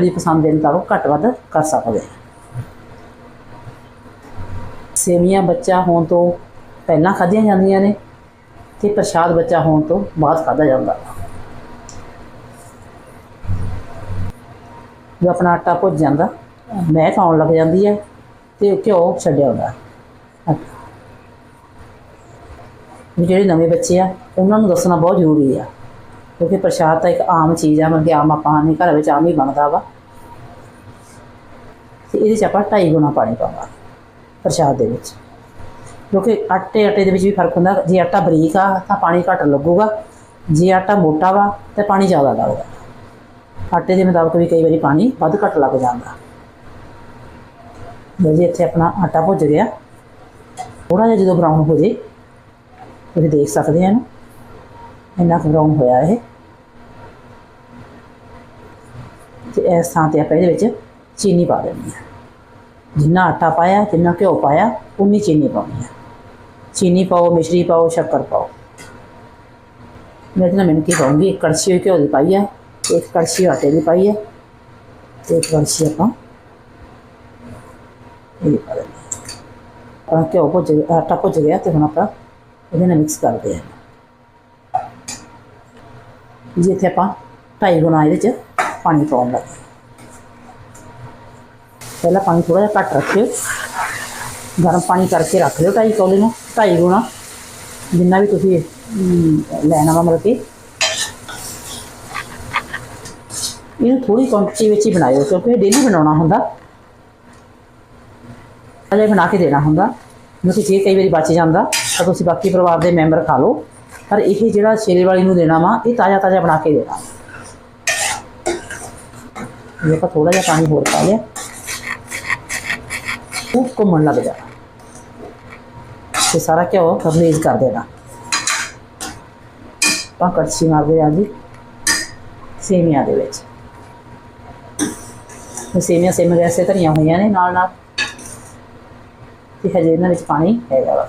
ਜਿਹੜੀ ਪਸੰਦ ਦੇ ਮੁਤਾਬਕ ਘੱਟ ਵੱਧ ਕਰ ਸਕਦੇ। ਸੇਵੀਆਂ ਬੱਚਾ ਹੋਣ ਤੋਂ ਪਹਿਲਾਂ ਖਾਧੀਆਂ ਜਾਂਦੀਆਂ ਨੇ ਤੇ ਪ੍ਰਸ਼ਾਦ ਬੱਚਾ ਹੋਣ ਤੋਂ ਬਾਅਦ ਖਾਧਾ ਜਾਂਦਾ। ਜੋ ਆਪਣਾ ਆਟਾ ਭੁੱਜ ਜਾਂਦਾ, ਮਹਿਕ ਆਉਣ ਲੱਗ ਜਾਂਦੀ ਹੈ ਤੇ ਘਿਓ ਛੱਡਿਆ ਹੁੰਦਾ ਜਿਹੜੇ ਨਵੇਂ ਬੱਚੇ ਆ, ਉਹਨਾਂ ਨੂੰ ਦੱਸਣਾ ਬਹੁਤ ਜ਼ਰੂਰੀ ਆ। ਕਿਉਂਕਿ ਪ੍ਰਸ਼ਾਦ ਤਾਂ ਇੱਕ ਆਮ ਚੀਜ਼ ਆ, ਮਤਲਬ ਕਿ ਆਮ ਆਪਾਂ ਨੇ ਘਰ ਵਿੱਚ ਆਮ ਹੀ ਬਣਦਾ ਵਾ। ਤੇ ਇਹਦੇ 'ਚ ਆਪਾਂ ਢਾਈ ਗੁਣਾ ਪਾਣੀ ਪਾਵਾਂਗੇ ਪ੍ਰਸ਼ਾਦ ਦੇ ਵਿੱਚ। ਕਿਉਂਕਿ ਆਟੇ ਆਟੇ ਦੇ ਵਿੱਚ ਵੀ ਫ਼ਰਕ ਹੁੰਦਾ, ਜੇ ਆਟਾ ਬਰੀਕ ਆ ਤਾਂ ਪਾਣੀ ਘੱਟ ਲੱਗੂਗਾ। ਜੇ ਆਟਾ ਮੋਟਾ ਵਾ ਤਾਂ ਪਾਣੀ ਜ਼ਿਆਦਾ ਲੱਗਦਾ। ਆਟੇ ਦੇ ਮੁਤਾਬਕ ਵੀ ਕਈ ਵਾਰੀ ਪਾਣੀ ਵੱਧ ਘੱਟ ਲੱਗ ਜਾਂਦਾ। ਲਓ ਜੀ, ਇੱਥੇ ਆਪਣਾ ਆਟਾ ਭੁੱਜ ਗਿਆ। ਥੋੜਾ ਜਿਹਾ ਜਦੋਂ ਬਰਾਊਨ ਹੋ ਜੇ, ਤੁਸੀਂ ਦੇਖ ਸਕਦੇ ਆ ਇਹਨੂੰ। ਇੰਨਾ ਕੁ ਬਰਾਊਨ ਹੋਇਆ ਇਹ। ਤੇ ਇਸ ਥਾਂ ਤੇ ਆਪਾਂ ਇਹਦੇ ਵਿੱਚ ਚੀਨੀ ਪਾ ਦੇਣੀ ਹੈ। ਜਿੰਨਾ ਆਟਾ ਪਾਇਆ, ਜਿੰਨਾ ਘਿਓ ਪਾਇਆ, ਉਨੀ ਚੀਨੀ ਪਾਉਣੀ ਹੈ। ਚੀਨੀ ਪਾਓ, ਮਿਸ਼ਰੀ ਪਾਓ, ਸ਼ੱਕਰ ਪਾਓ। ਮੈਂ ਤਾਂ ਮੈਨੂੰ ਕੀ ਪਾਉਂਗੀ। ਇੱਕ ਕੜਛੀ ਘਿਓ ਦੀ ਪਾਈ ਹੈ, ਇੱਕ ਕੜਛੀ ਆਟੇ ਦੀ ਪਾਈ ਹੈ, ਤੇ ਇੱਕ ਕੜਛੀ ਆਪਾਂ ਇਹ ਪਾ ਦਿੰਦੇ ਹੈ। ਆਪਣਾ ਘਿਓ ਭੁੱਜ ਗਿਆ, ਆਟਾ ਭੁੱਜ ਗਿਆ ਤੇ ਹੁਣ ਆਪਾਂ ਇਹਦੇ ਨਾਲ ਮਿਕਸ ਕਰਦੇ ਹਾਂ। ਜਿੱਥੇ ਆਪਾਂ ਢਾਈ ਗੁਣਾ ਇਹਦੇ ਚ ਪਾਣੀ ਪਾਉਣ ਲੱਗੇ ਪਹਿਲਾਂ ਪਾਣੀ ਥੋੜਾ ਜਿਹਾ ਘੱਟ ਰੱਖਿਓ। ਗਰਮ ਪਾਣੀ ਕਰਕੇ ਰੱਖ ਲਿਓ ਢਾਈ ਕੌਲੇ ਨੂੰ, ਢਾਈ ਗੁਣਾ। ਜਿੰਨਾ ਵੀ ਤੁਸੀਂ ਲੈਣਾ ਵਾ ਮਤਲਬ ਕਿ। ਇਹਨੂੰ ਥੋੜੀ ਕੁਆਂਟੀਟੀ ਵਿੱਚ ਹੀ ਬਣਾਇਓ, ਕਿਉਂਕਿ ਇਹ ਡੇਲੀ ਬਣਾਉਣਾ ਹੁੰਦਾ। ਅਜੇ ਬਣਾ ਕੇ ਦੇਣਾ ਹੁੰਦਾ। ਕਿਉਂਕਿ ਜੇ ਕਈ ਵਾਰੀ ਬਚ ਜਾਂਦਾ, ਤਾਂ ਤੁਸੀਂ ਬਾਕੀ ਪਰਿਵਾਰ ਦੇ ਮੈਂਬਰ ਖਾ ਲਓ। ਪਰ ਇਹ ਜਿਹੜਾ ਛੇਲੇ ਵਾਲੀ ਨੂੰ ਦੇਣਾ ਵਾ, ਇਹ ਤਾਜ਼ਾ ਤਾਜ਼ਾ ਬਣਾ ਕੇ ਦੇਣਾ। ਇਹ ਆਪਾਂ ਥੋੜਾ ਜਿਹਾ ਪਾਣੀ ਹੋਰ ਪਾ ਲਿਆ ਉਹ ਘੁੰਮਣ ਲੱਗ ਜਾਣਾ ਤੇ ਸਾਰਾ ਘਿਓ ਕਬਰੇਜ ਕਰ ਦੇਣਾ ਆਪਾਂ ਕੜਛੀ ਮਾਰਦੇ ਆ ਜੀ ਸੇਮੀਆਂ ਦੇ ਵਿੱਚ ਇਹ ਸੇਮੀਆਂ ਸੇਮ ਗੈਸ ਧਰੀਆਂ ਹੋਈਆਂ ਨੇ ਨਾਲ ਨਾਲ ਤੇ ਹਜੇ ਇਹਨਾਂ ਵਿੱਚ ਪਾਣੀ ਹੈਗਾ ਵਾ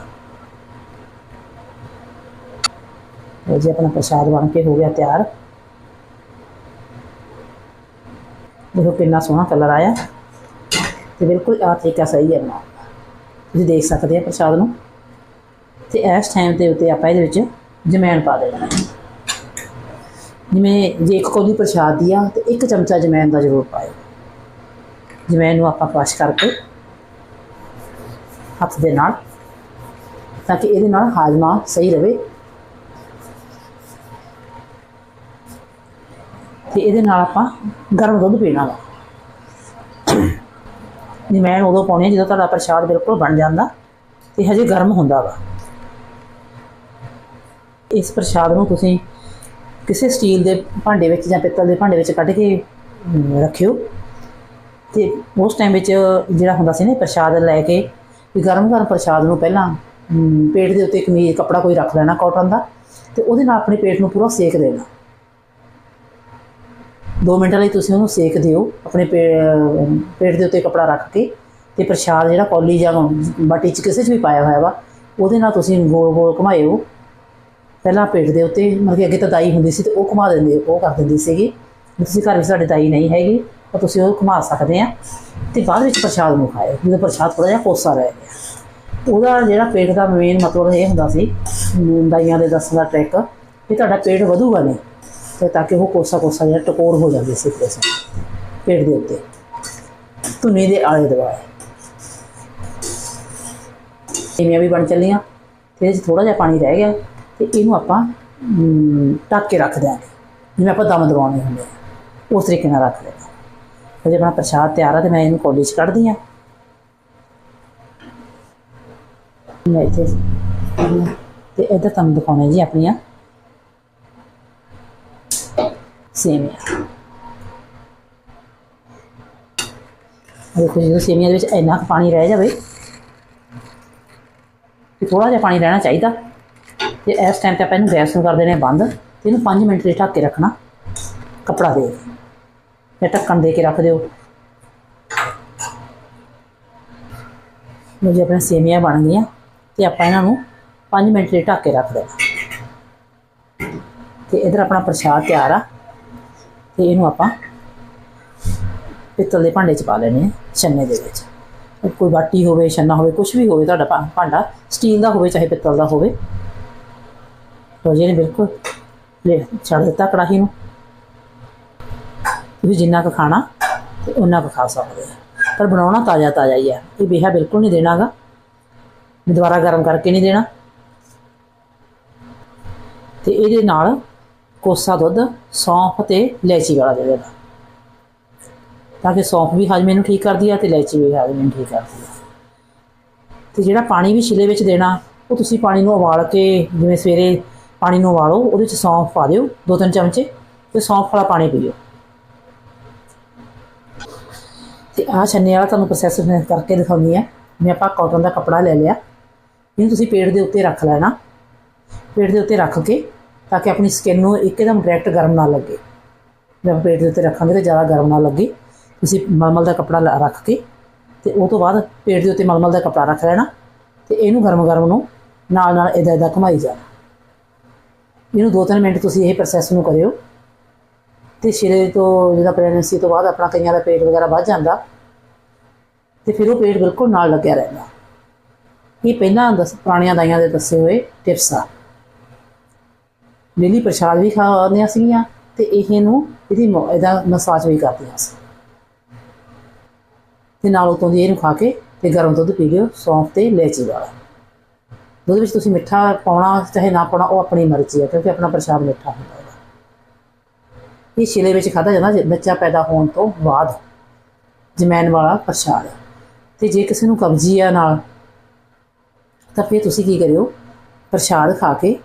ਜੇ ਆਪਣਾ ਪ੍ਰਸ਼ਾਦ ਬਣ ਕੇ ਹੋ ਗਿਆ ਤਿਆਰ ਦੇਖੋ ਕਿੰਨਾ ਸੋਹਣਾ ਕਲਰ ਆਇਆ। ਤੇ ਬਿਲਕੁਲ ਆ ਤਰੀਕਾ ਸਹੀ ਹੈ ਬਣਾਉਣ ਤੁਸੀਂ ਦੇਖ ਸਕਦੇ ਆ ਪ੍ਰਸ਼ਾਦ ਨੂੰ। ਤੇ ਇਸ ਟਾਈਮ ਦੇ ਉੱਤੇ ਆਪਾਂ ਇਹਦੇ ਵਿੱਚ ਜਮੈਣ ਪਾ ਦੇਣਾ। ਜਿਵੇਂ ਜੇ ਇੱਕ ਕੌਲੀ ਪ੍ਰਸ਼ਾਦ ਦੀ ਆ, ਤੇ ਇੱਕ ਚਮਚਾ ਜਮੈਣ ਦਾ ਜ਼ਰੂਰ ਪਾਇਓ। ਜਮੈਣ ਨੂੰ ਆਪਾਂ ਕ੍ਰਸ਼ ਕਰਕੇ ਹੱਥ ਦੇ ਨਾਲ, ਤਾਂ ਕਿ ਇਹਦੇ ਨਾਲ ਹਾਜ਼ਮਾ ਸਹੀ ਰਵੇ ਤੇ ਇਹਦੇ ਨਾਲ ਆਪਾਂ ਗਰਮ ਦੁੱਧ ਪੀਣਾ ਵਾ। ਜਮੈਣ ਉਦੋਂ ਪਾਉਣੀ ਹੈ ਜਦੋਂ ਤੁਹਾਡਾ ਪ੍ਰਸ਼ਾਦ ਬਿਲਕੁਲ ਬਣ ਜਾਂਦਾ ਤੇ ਹਜੇ ਗਰਮ ਹੁੰਦਾ ਵਾ। ਇਸ ਪ੍ਰਸ਼ਾਦ ਨੂੰ ਤੁਸੀਂ ਕਿਸੇ ਸਟੀਲ ਦੇ ਭਾਂਡੇ ਵਿੱਚ ਜਾਂ ਪਿੱਤਲ ਦੇ ਭਾਂਡੇ ਵਿੱਚ ਕੱਢ ਕੇ ਰੱਖਿਓ। ਤੇ ਉਸ ਟਾਈਮ ਵਿੱਚ ਜਿਹੜਾ ਹੁੰਦਾ ਸੀ ਨਾ ਪ੍ਰਸ਼ਾਦ ਲੈ ਕੇ ਵੀ ਗਰਮ ਗਰਮ ਪ੍ਰਸ਼ਾਦ ਨੂੰ ਪਹਿਲਾਂ ਪੇਟ ਦੇ ਉੱਤੇ ਕਮੀਜ਼, ਕੱਪੜਾ ਕੋਈ ਰੱਖ ਲੈਣਾ ਕਾਟਨ ਦਾ ਤੇ ਉਹਦੇ ਨਾਲ ਆਪਣੇ ਪੇਟ ਨੂੰ ਪੂਰਾ ਸੇਕ ਦੇਣਾ। 2 ਮਿੰਟ ਲਈ ਤੁਸੀਂ ਉਹਨੂੰ ਸੇਕ ਦਿਓ, ਆਪਣੇ ਪੇ- ਪੇਟ ਦੇ ਉੱਤੇ ਕੱਪੜਾ ਰੱਖ ਕੇ ਤੇ ਪ੍ਰਸ਼ਾਦ ਜਿਹੜਾ ਕੌਲੀ ਜਾਂ ਬਾਟੀ ਚ ਕਿਸੇ ਚ ਵੀ ਪਾਇਆ ਹੋਇਆ ਵਾ, ਉਹਦੇ ਨਾਲ ਤੁਸੀਂ ਗੋਲ ਗੋਲ ਘੁਮਾਇਓ। ਪਹਿਲਾਂ ਪੇਟ ਦੇ ਉੱਤੇ ਮਤਲਬ ਕਿ ਅੱਗੇ ਤਾਂ ਦਾਈ ਹੁੰਦੀ ਸੀ ਤੇ ਉਹ ਘੁਮਾ ਦਿੰਦੇ, ਉਹ ਕਰ ਦਿੰਦੀ ਸੀਗੀ। ਤੁਸੀਂ ਘਰ ਵਿੱਚ ਸਾਡੇ ਦਾਈ ਨਹੀਂ ਹੈਗੀ, ਤਾਂ ਤੁਸੀਂ ਉਹ ਘੁਮਾ ਸਕਦੇ ਆ ਤੇ ਬਾਅਦ ਵਿੱਚ ਪ੍ਰਸ਼ਾਦ ਨੂੰ ਖਾਓ ਜਦੋਂ ਪ੍ਰਸ਼ਾਦ ਥੋੜਾ ਜਿਹਾ ਕੋਸਾ ਰਹਿ ਗਿਆ। ਉਹਦਾ ਜਿਹੜਾ ਪੇਟ ਦਾ ਮੇਨ ਮਤਲਬ ਇਹ ਹੁੰਦਾ ਸੀ ਦਾਈਆਂ ਦੇ ਦੱਸਣ ਦਾ ਟ੍ਰਿਕ ਕਿ ਤੁਹਾਡਾ ਪੇਟ ਵਧੂਗਾ ਨਹੀਂ। ਤੇ ਤਾਂ ਕਿ ਉਹ ਕੋਸਾ ਕੋਸਾ ਜਿਹੜਾ ਟਕੋਰ ਹੋ ਜਾਂਦੀ ਸੀ ਪੇਟ ਪੇਟ ਦੇ ਉੱਤੇ। ਧੁਨੀ ਦੇ ਆਲੇ ਦੁਆਲੇ। ਸੇਮੀਆਂ ਵੀ ਬਣ ਚੱਲੀਆਂ ਤੇ ਇਹਦੇ 'ਚ ਥੋੜਾ ਜਿਹਾ ਪਾਣੀ ਰਹਿ ਗਿਆ ਤੇ ਇਹਨੂੰ ਆਪਾਂ ਅਮ, ਢੱਕ ਕੇ ਰੱਖ ਦਿਆਂਗੇ। ਜਿਵੇਂ ਆਪਾਂ ਦਮ ਦਬਾਉਣੇ ਹੁੰਦੇ ਆ ਉਸ ਤਰੀਕੇ ਨਾਲ ਰੱਖ ਦੇਣਾ ਜੇ ਆਪਣਾ ਪ੍ਰਸ਼ਾਦ ਤਿਆਰ ਆ ਤੇ ਮੈਂ ਇਹਨੂੰ ਕੌਲੀ 'ਚ ਕੱਢਦੀ ਆ। ਮੈਂ ਇੱਥੇ ਤੇ ਇਹਦਾ ਤੁਹਾਨੂੰ ਦਿਖਾਉਣੇ ਜੀ ਆਪਣੀਆਂ ਸੇਮੀਆਂ। ਦੇਖੋ ਜਦੋਂ ਸੇਮੀਆਂ ਦੇ ਵਿੱਚ ਇੰਨਾ ਕੁ ਪਾਣੀ ਰਹਿ ਜਾਵੇ ਤੇ ਥੋੜਾ ਜਿਹਾ ਪਾਣੀ ਰਹਿਣਾ ਚਾਹੀਦਾ। ਤੇ ਇਸ ਟਾਈਮ ਤੇ ਆਪਾਂ ਇਹਨੂੰ ਗੈਸ ਨੂੰ ਕਰ ਦੇਣੇ ਬੰਦ ਤੇ ਇਹਨੂੰ 5 ਮਿੰਟ ਲਈ ਢੱਕ ਕੇ ਰੱਖਣਾ। ਕਪੜਾ ਦੇ ਜਾਂ ਢੱਕਣ ਦੇ ਕੇ ਰੱਖ ਦਿਓ। ਲੋ ਜੀ, ਆਪਣੀਆਂ ਸੇਮੀਆਂ ਬਣ ਗਈਆਂ ਤੇ ਆਪਾਂ ਇਹਨਾਂ ਨੂੰ 5 ਮਿੰਟ ਲਈ ਢੱਕ ਕੇ ਰੱਖ ਦੇਣਾ। ਤੇ ਇਧਰ ਆਪਣਾ ਪ੍ਰਸ਼ਾਦ ਤਿਆਰ ਆ। ਤੇ ਇਹਨੂੰ ਆਪਾਂ ਪਿੱਤਲ ਦੇ ਭਾਂਡੇ 'ਚ ਪਾ ਲੈਣੇ ਆ ਛੰਨੇ ਦੇ ਵਿੱਚ। ਕੋਈ ਬਾਟੀ ਹੋਵੇ, ਛੰਨਾ ਹੋਵੇ ਕੁਝ ਵੀ ਹੋਵੇ ਤੁਹਾਡਾ ਭਾ- ਭਾਂਡਾ, ਸਟੀਲ ਦਾ ਹੋਵੇ, ਚਾਹੇ ਪਿੱਤਲ ਦਾ ਹੋਵੇ। ਲੋ ਜੀ ਨੇ ਬਿਲਕੁਲ ਲੈ ਛੱਡ ਦਿੱਤਾ ਕੜਾਹੀ ਨੂੰ। ਤੁਸੀਂ ਜਿੰਨਾ ਕੁ ਖਾਣਾ ਤੇ ਉਹਨਾਂ ਕੁ ਖਾ ਸਕਦੇ ਆ ਪਰ ਬਣਾਉਣਾ ਤਾਜ਼ਾ ਤਾਜ਼ਾ ਹੀ। ਆ ਇਹ ਬੇਹਾ ਬਿਲਕੁਲ ਨਹੀਂ ਦੇਣਾਗਾ। ਦੁਬਾਰਾ ਗਰਮ ਕਰਕੇ ਨਹੀਂ ਦੇਣਾ। ਤੇ ਇਹਦੇ ਨਾਲ ਕੋਸਾ ਦੁੱਧ, ਸੌਂਫ ਤੇ ਇਲਾਇਚੀ ਵਾਲਾ ਦੇ ਦੇਣਾ। ਤਾਂ ਕਿ ਸੌਂਫ ਵੀ ਹਾਜ਼ਮੇ ਨੂੰ ਠੀਕ ਕਰਦੀ ਆ ਤੇ ਇਲਾਇਚੀ ਵੀ ਹਾਜ਼ਮੇ ਨੂੰ ਠੀਕ ਕਰਦੀ ਆ। ਤੇ ਜਿਹੜਾ ਪਾਣੀ ਵੀ ਛਿਲੇ ਵਿੱਚ ਦੇਣਾ, ਉਹ ਤੁਸੀਂ ਪਾਣੀ ਨੂੰ ਉਬਾਲ ਕੇ ਜਿਵੇਂ ਸਵੇਰੇ ਪਾਣੀ ਨੂੰ ਉਬਾਲੋ, ਉਹਦੇ ਵਿੱਚ ਸੌਂਫ ਪਾ ਦਿਓ, ਦੋ ਤਿੰਨ ਚਮਚੇ, ਤੇ ਸੌਂਫ ਵਾਲਾ ਪਾਣੀ ਪੀਓ। ਤੇ ਆਹ ਛੰਨੇ ਵਾਲਾ ਤੁਹਾਨੂੰ ਪ੍ਰੋਸੈਸ ਕਰਕੇ ਦਿਖਾਉਂਦੀ ਆ। ਮੈਂ ਆਪਾਂ ਕਾਟਨ ਦਾ ਕੱਪੜਾ ਲੈ ਲਿਆ। ਇਹਨੂੰ ਤੁਸੀਂ ਪੇਟ ਦੇ ਉੱਤੇ ਰੱਖ ਲੈਣਾ। ਪੇਟ ਦੇ ਉੱਤੇ ਰੱਖ ਕੇ ਤਾਂ ਕਿ ਆਪਣੀ ਸਕਿਨ ਨੂੰ ਇੱਕਦਮ ਡਾਇਰੈਕਟ ਗਰਮ ਨਾ ਲੱਗੇ। ਜਦ ਪੇਟ ਦੇ ਉੱਤੇ ਰੱਖਾਂਗੇ ਤਾਂ ਜ਼ਿਆਦਾ ਗਰਮ ਨਾ ਲੱਗੇ। ਤੁਸੀਂ ਮਲਮਲ ਦਾ ਕੱਪੜਾ ਲਾ- ਰੱਖ ਕੇ ਤੇ ਉਹ ਤੋਂ ਬਾਅਦ ਪੇਟ ਦੇ ਉੱਤੇ ਮਲਮਲ ਦਾ ਕੱਪੜਾ ਰੱਖ ਲੈਣਾ ਤੇ ਇਹਨੂੰ ਗਰਮ ਗਰਮ ਨੂੰ ਨਾਲ ਨਾਲ ਇਦਾਂ ਇਦਾਂ ਘੁਮਾਈ ਜਾਣਾ। ਇਹਨੂੰ 2-3 ਮਿੰਟ ਤੁਸੀਂ ਇਹ ਪ੍ਰੋਸੈਸ ਨੂੰ ਕਰਿਓ। ਤੇ ਸਿਰੇ ਤੋਂ ਜਿਹਦਾ ਪ੍ਰੈਗਨੈਂਸੀ ਤੋਂ ਬਾਅਦ ਆਪਣਾ ਕਈਆਂ ਦਾ ਪੇਟ ਵਗੈਰਾ ਵੱਧ ਜਾਂਦਾ ਤੇ ਫਿਰ ਉਹ ਪੇਟ ਬਿਲਕੁਲ ਨਾਲ ਲੱਗਿਆ ਰਹਿੰਦਾ। ਇਹ ਪਹਿਲਾਂ ਦੱਸ, ਪੁਰਾਣੀਆਂ ਦਾਈਆਂ ਦੇ ਦੱਸੇ ਹੋਏ ਟਿਪਸ ਆ। ਲੀਲੀ ਪ੍ਰਸ਼ਾਦ ਵੀ ਖਾਉਂਦੀਆਂ ਸੀਗੀਆਂ ਤੇ ਇਹ ਨੂੰ ਇਹਦੀ ਮ- ਇਹਦਾ ਮਸਾਜ ਵੀ ਕਰਦੀਆਂ ਸੀ। ਤੇ ਨਾਲ ਉਤੋਂ ਦੀ ਇਹਨੂੰ ਖਾ ਕੇ ਤੇ ਗਰਮ ਦੁੱਧ ਪੀ ਲਿਓ, ਸੌਂਫ ਤੇ ਇਲਾਇਚੀ ਵਾਲਾ। ਦੁੱਧ ਵਿੱਚ ਤੁਸੀਂ ਮਿੱਠਾ ਪਾਉਣਾ, ਚਾਹੇ ਨਾ ਪਾਉਣਾ, ਉਹ ਆਪਣੀ ਮਰਜ਼ੀ ਹੈ, ਕਿਉਂਕਿ ਆਪਣਾ ਪ੍ਰਸ਼ਾਦ ਮਿੱਠਾ ਹੁੰਦਾ ਹੈ। ਇਹ ਛਿਲੇ ਵਿੱਚ ਖਾਧਾ ਜਾਂਦਾ ਜੇ ਬੱਚਾ ਪੈਦਾ ਹੋਣ ਤੋਂ ਬਾਅਦ ਜਮੈਨ ਵਾਲਾ ਪ੍ਰਸ਼ਾਦ। ਹੈ ਤੇ ਜੇ ਕਿਸੇ ਨੂੰ ਕਬਜ਼ੀ ਆ ਨਾਲ, ਤਾਂ ਫਿਰ ਤੁਸੀਂ ਕੀ ਕਰਿਓ? ਪ੍ਰਸ਼ਾਦ ਖਾ ਕੇ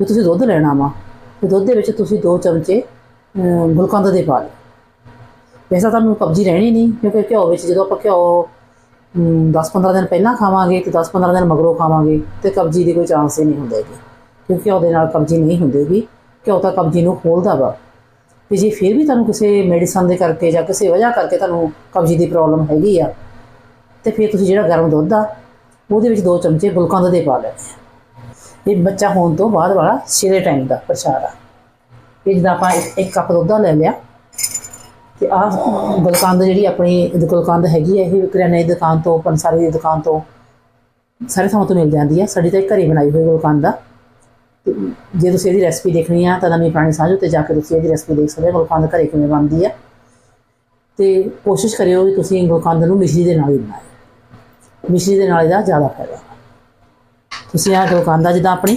ਜੇ ਤੁਸੀਂ ਦੁੱਧ ਲੈਣਾ ਵਾ, ਤੇ ਦੁੱਧ ਦੇ ਵਿੱਚ ਤੁਸੀਂ 2 ਚਮਚੇ ਗੁਲਕੰਦ ਦੇ ਪਾ ਲਓ। ਵੈਸੇ ਤਾਂ ਤੁਹਾਨੂੰ ਕਬਜ਼ੀ ਰਹਿਣੀ ਨਹੀਂ, ਕਿਉਂਕਿ ਘਿਓ ਵਿੱਚ ਜਦੋਂ ਆਪਾਂ ਘਿਓ 10-15 ਦਿਨ ਪਹਿਲਾਂ ਖਾਵਾਂਗੇ ਤੇ 10-15 ਦਿਨ ਮਗਰੋਂ ਖਾਵਾਂਗੇ, ਤੇ ਕਬਜ਼ੀ ਦੀ ਕੋਈ ਚਾਂਸ ਹੀ ਨਹੀਂ ਹੁੰਦੇ ਜੀ ਕਿਉਂਕਿ ਉਹਦੇ ਨਾਲ ਕਬਜ਼ੀ ਨਹੀਂ ਹੁੰਦੀਗੀ ਘਿਓ ਤਾਂ ਕਬਜ਼ੀ ਨੂੰ ਖੋਲਦਾ ਵਾ। ਤੇ ਜੇ ਫਿਰ ਵੀ ਤੁਹਾਨੂੰ ਕਿਸੇ ਮੈਡੀਸਨ ਦੇ ਕਰਕੇ ਜਾਂ ਕਿਸੇ ਵਜ੍ਹਾ ਕਰਕੇ ਤੁਹਾਨੂੰ ਕਬਜ਼ੀ ਦੀ ਪ੍ਰੋਬਲਮ ਹੈਗੀ ਆ, ਤੇ ਫਿਰ ਤੁਸੀਂ ਜਿਹੜਾ ਗਰਮ ਦੁੱਧ ਆ, ਉਹਦੇ ਵਿੱਚ 2 ਚਮਚੇ ਗੁਲਕੰਦ ਦੇ ਪਾ ਲੈਣੇ ਆ। ਇਹ ਬੱਚਾ ਹੋਣ ਤੋਂ ਬਾਅਦ ਵਾਲਾ ਛੇਲੇ ਟਾਈਮ ਦਾ ਪ੍ਰਸ਼ਾਦ ਆ। ਇਹ ਜਿੱਦਾਂ ਆਪਾਂ ਇੱਕ- ਇੱਕ ਕੱਪ ਦੁੱਧ ਦਾ ਲੈ ਲਿਆ, ਤੇ ਆਹ ਗੁਲਕੰਦ ਜਿਹੜੀ ਆਪਣੀ ਗੁਲਕੰਦ ਹੈਗੀ ਹੈ ਇਹ ਕਰਿਆਨੇ ਦੀ ਦੁਕਾਨ ਤੋਂ, ਪੰਸਾਰੀ ਦੀ ਦੁਕਾਨ ਤੋਂ ਸਾਰੇ ਥਾਂ ਤੋਂ ਮਿਲ ਜਾਂਦੀ ਹੈ ਸਾਡੀ ਤਾਂ ਇਹ ਘਰੇ ਬਣਾਈ ਹੋਈ ਗੁਲਕੰਦ ਆ। ਤੇ ਜੇ ਤੁਸੀਂ ਇਹਦੀ ਰੈਸਪੀ ਦੇਖਣੀ ਆ, ਤਾਂ ਨਵੀਂ ਪੁਰਾਣੀ ਸਾਂਝੋ ਉੱਤੇ ਜਾ ਕੇ ਤੁਸੀਂ ਇਹਦੀ ਰੈਸਪੀ ਦੇਖ ਸਕਦੇ ਹੋ, ਗੁਲਕੰਦ ਘਰੇ ਕਿਵੇਂ ਬਣਦੀ ਹੈ ਤੇ ਕੋਸ਼ਿਸ਼ ਕਰਿਓ ਕਿ ਤੁਸੀਂ ਗੁਲਕੰਦ ਨੂੰ ਮਿਸ਼ਰੀ ਦੇ ਨਾਲ ਹੀ ਬਣਾਓ ਮਿਸ਼ਰੀ ਦੇ ਨਾਲ ਇਹਦਾ ਜ਼ਿਆਦਾ ਫਾਇਦਾ। ਤੁਸੀਂ ਆਹ ਗੁਲਕੰਦ ਆ ਜਿੱਦਾਂ ਆਪਣੀ।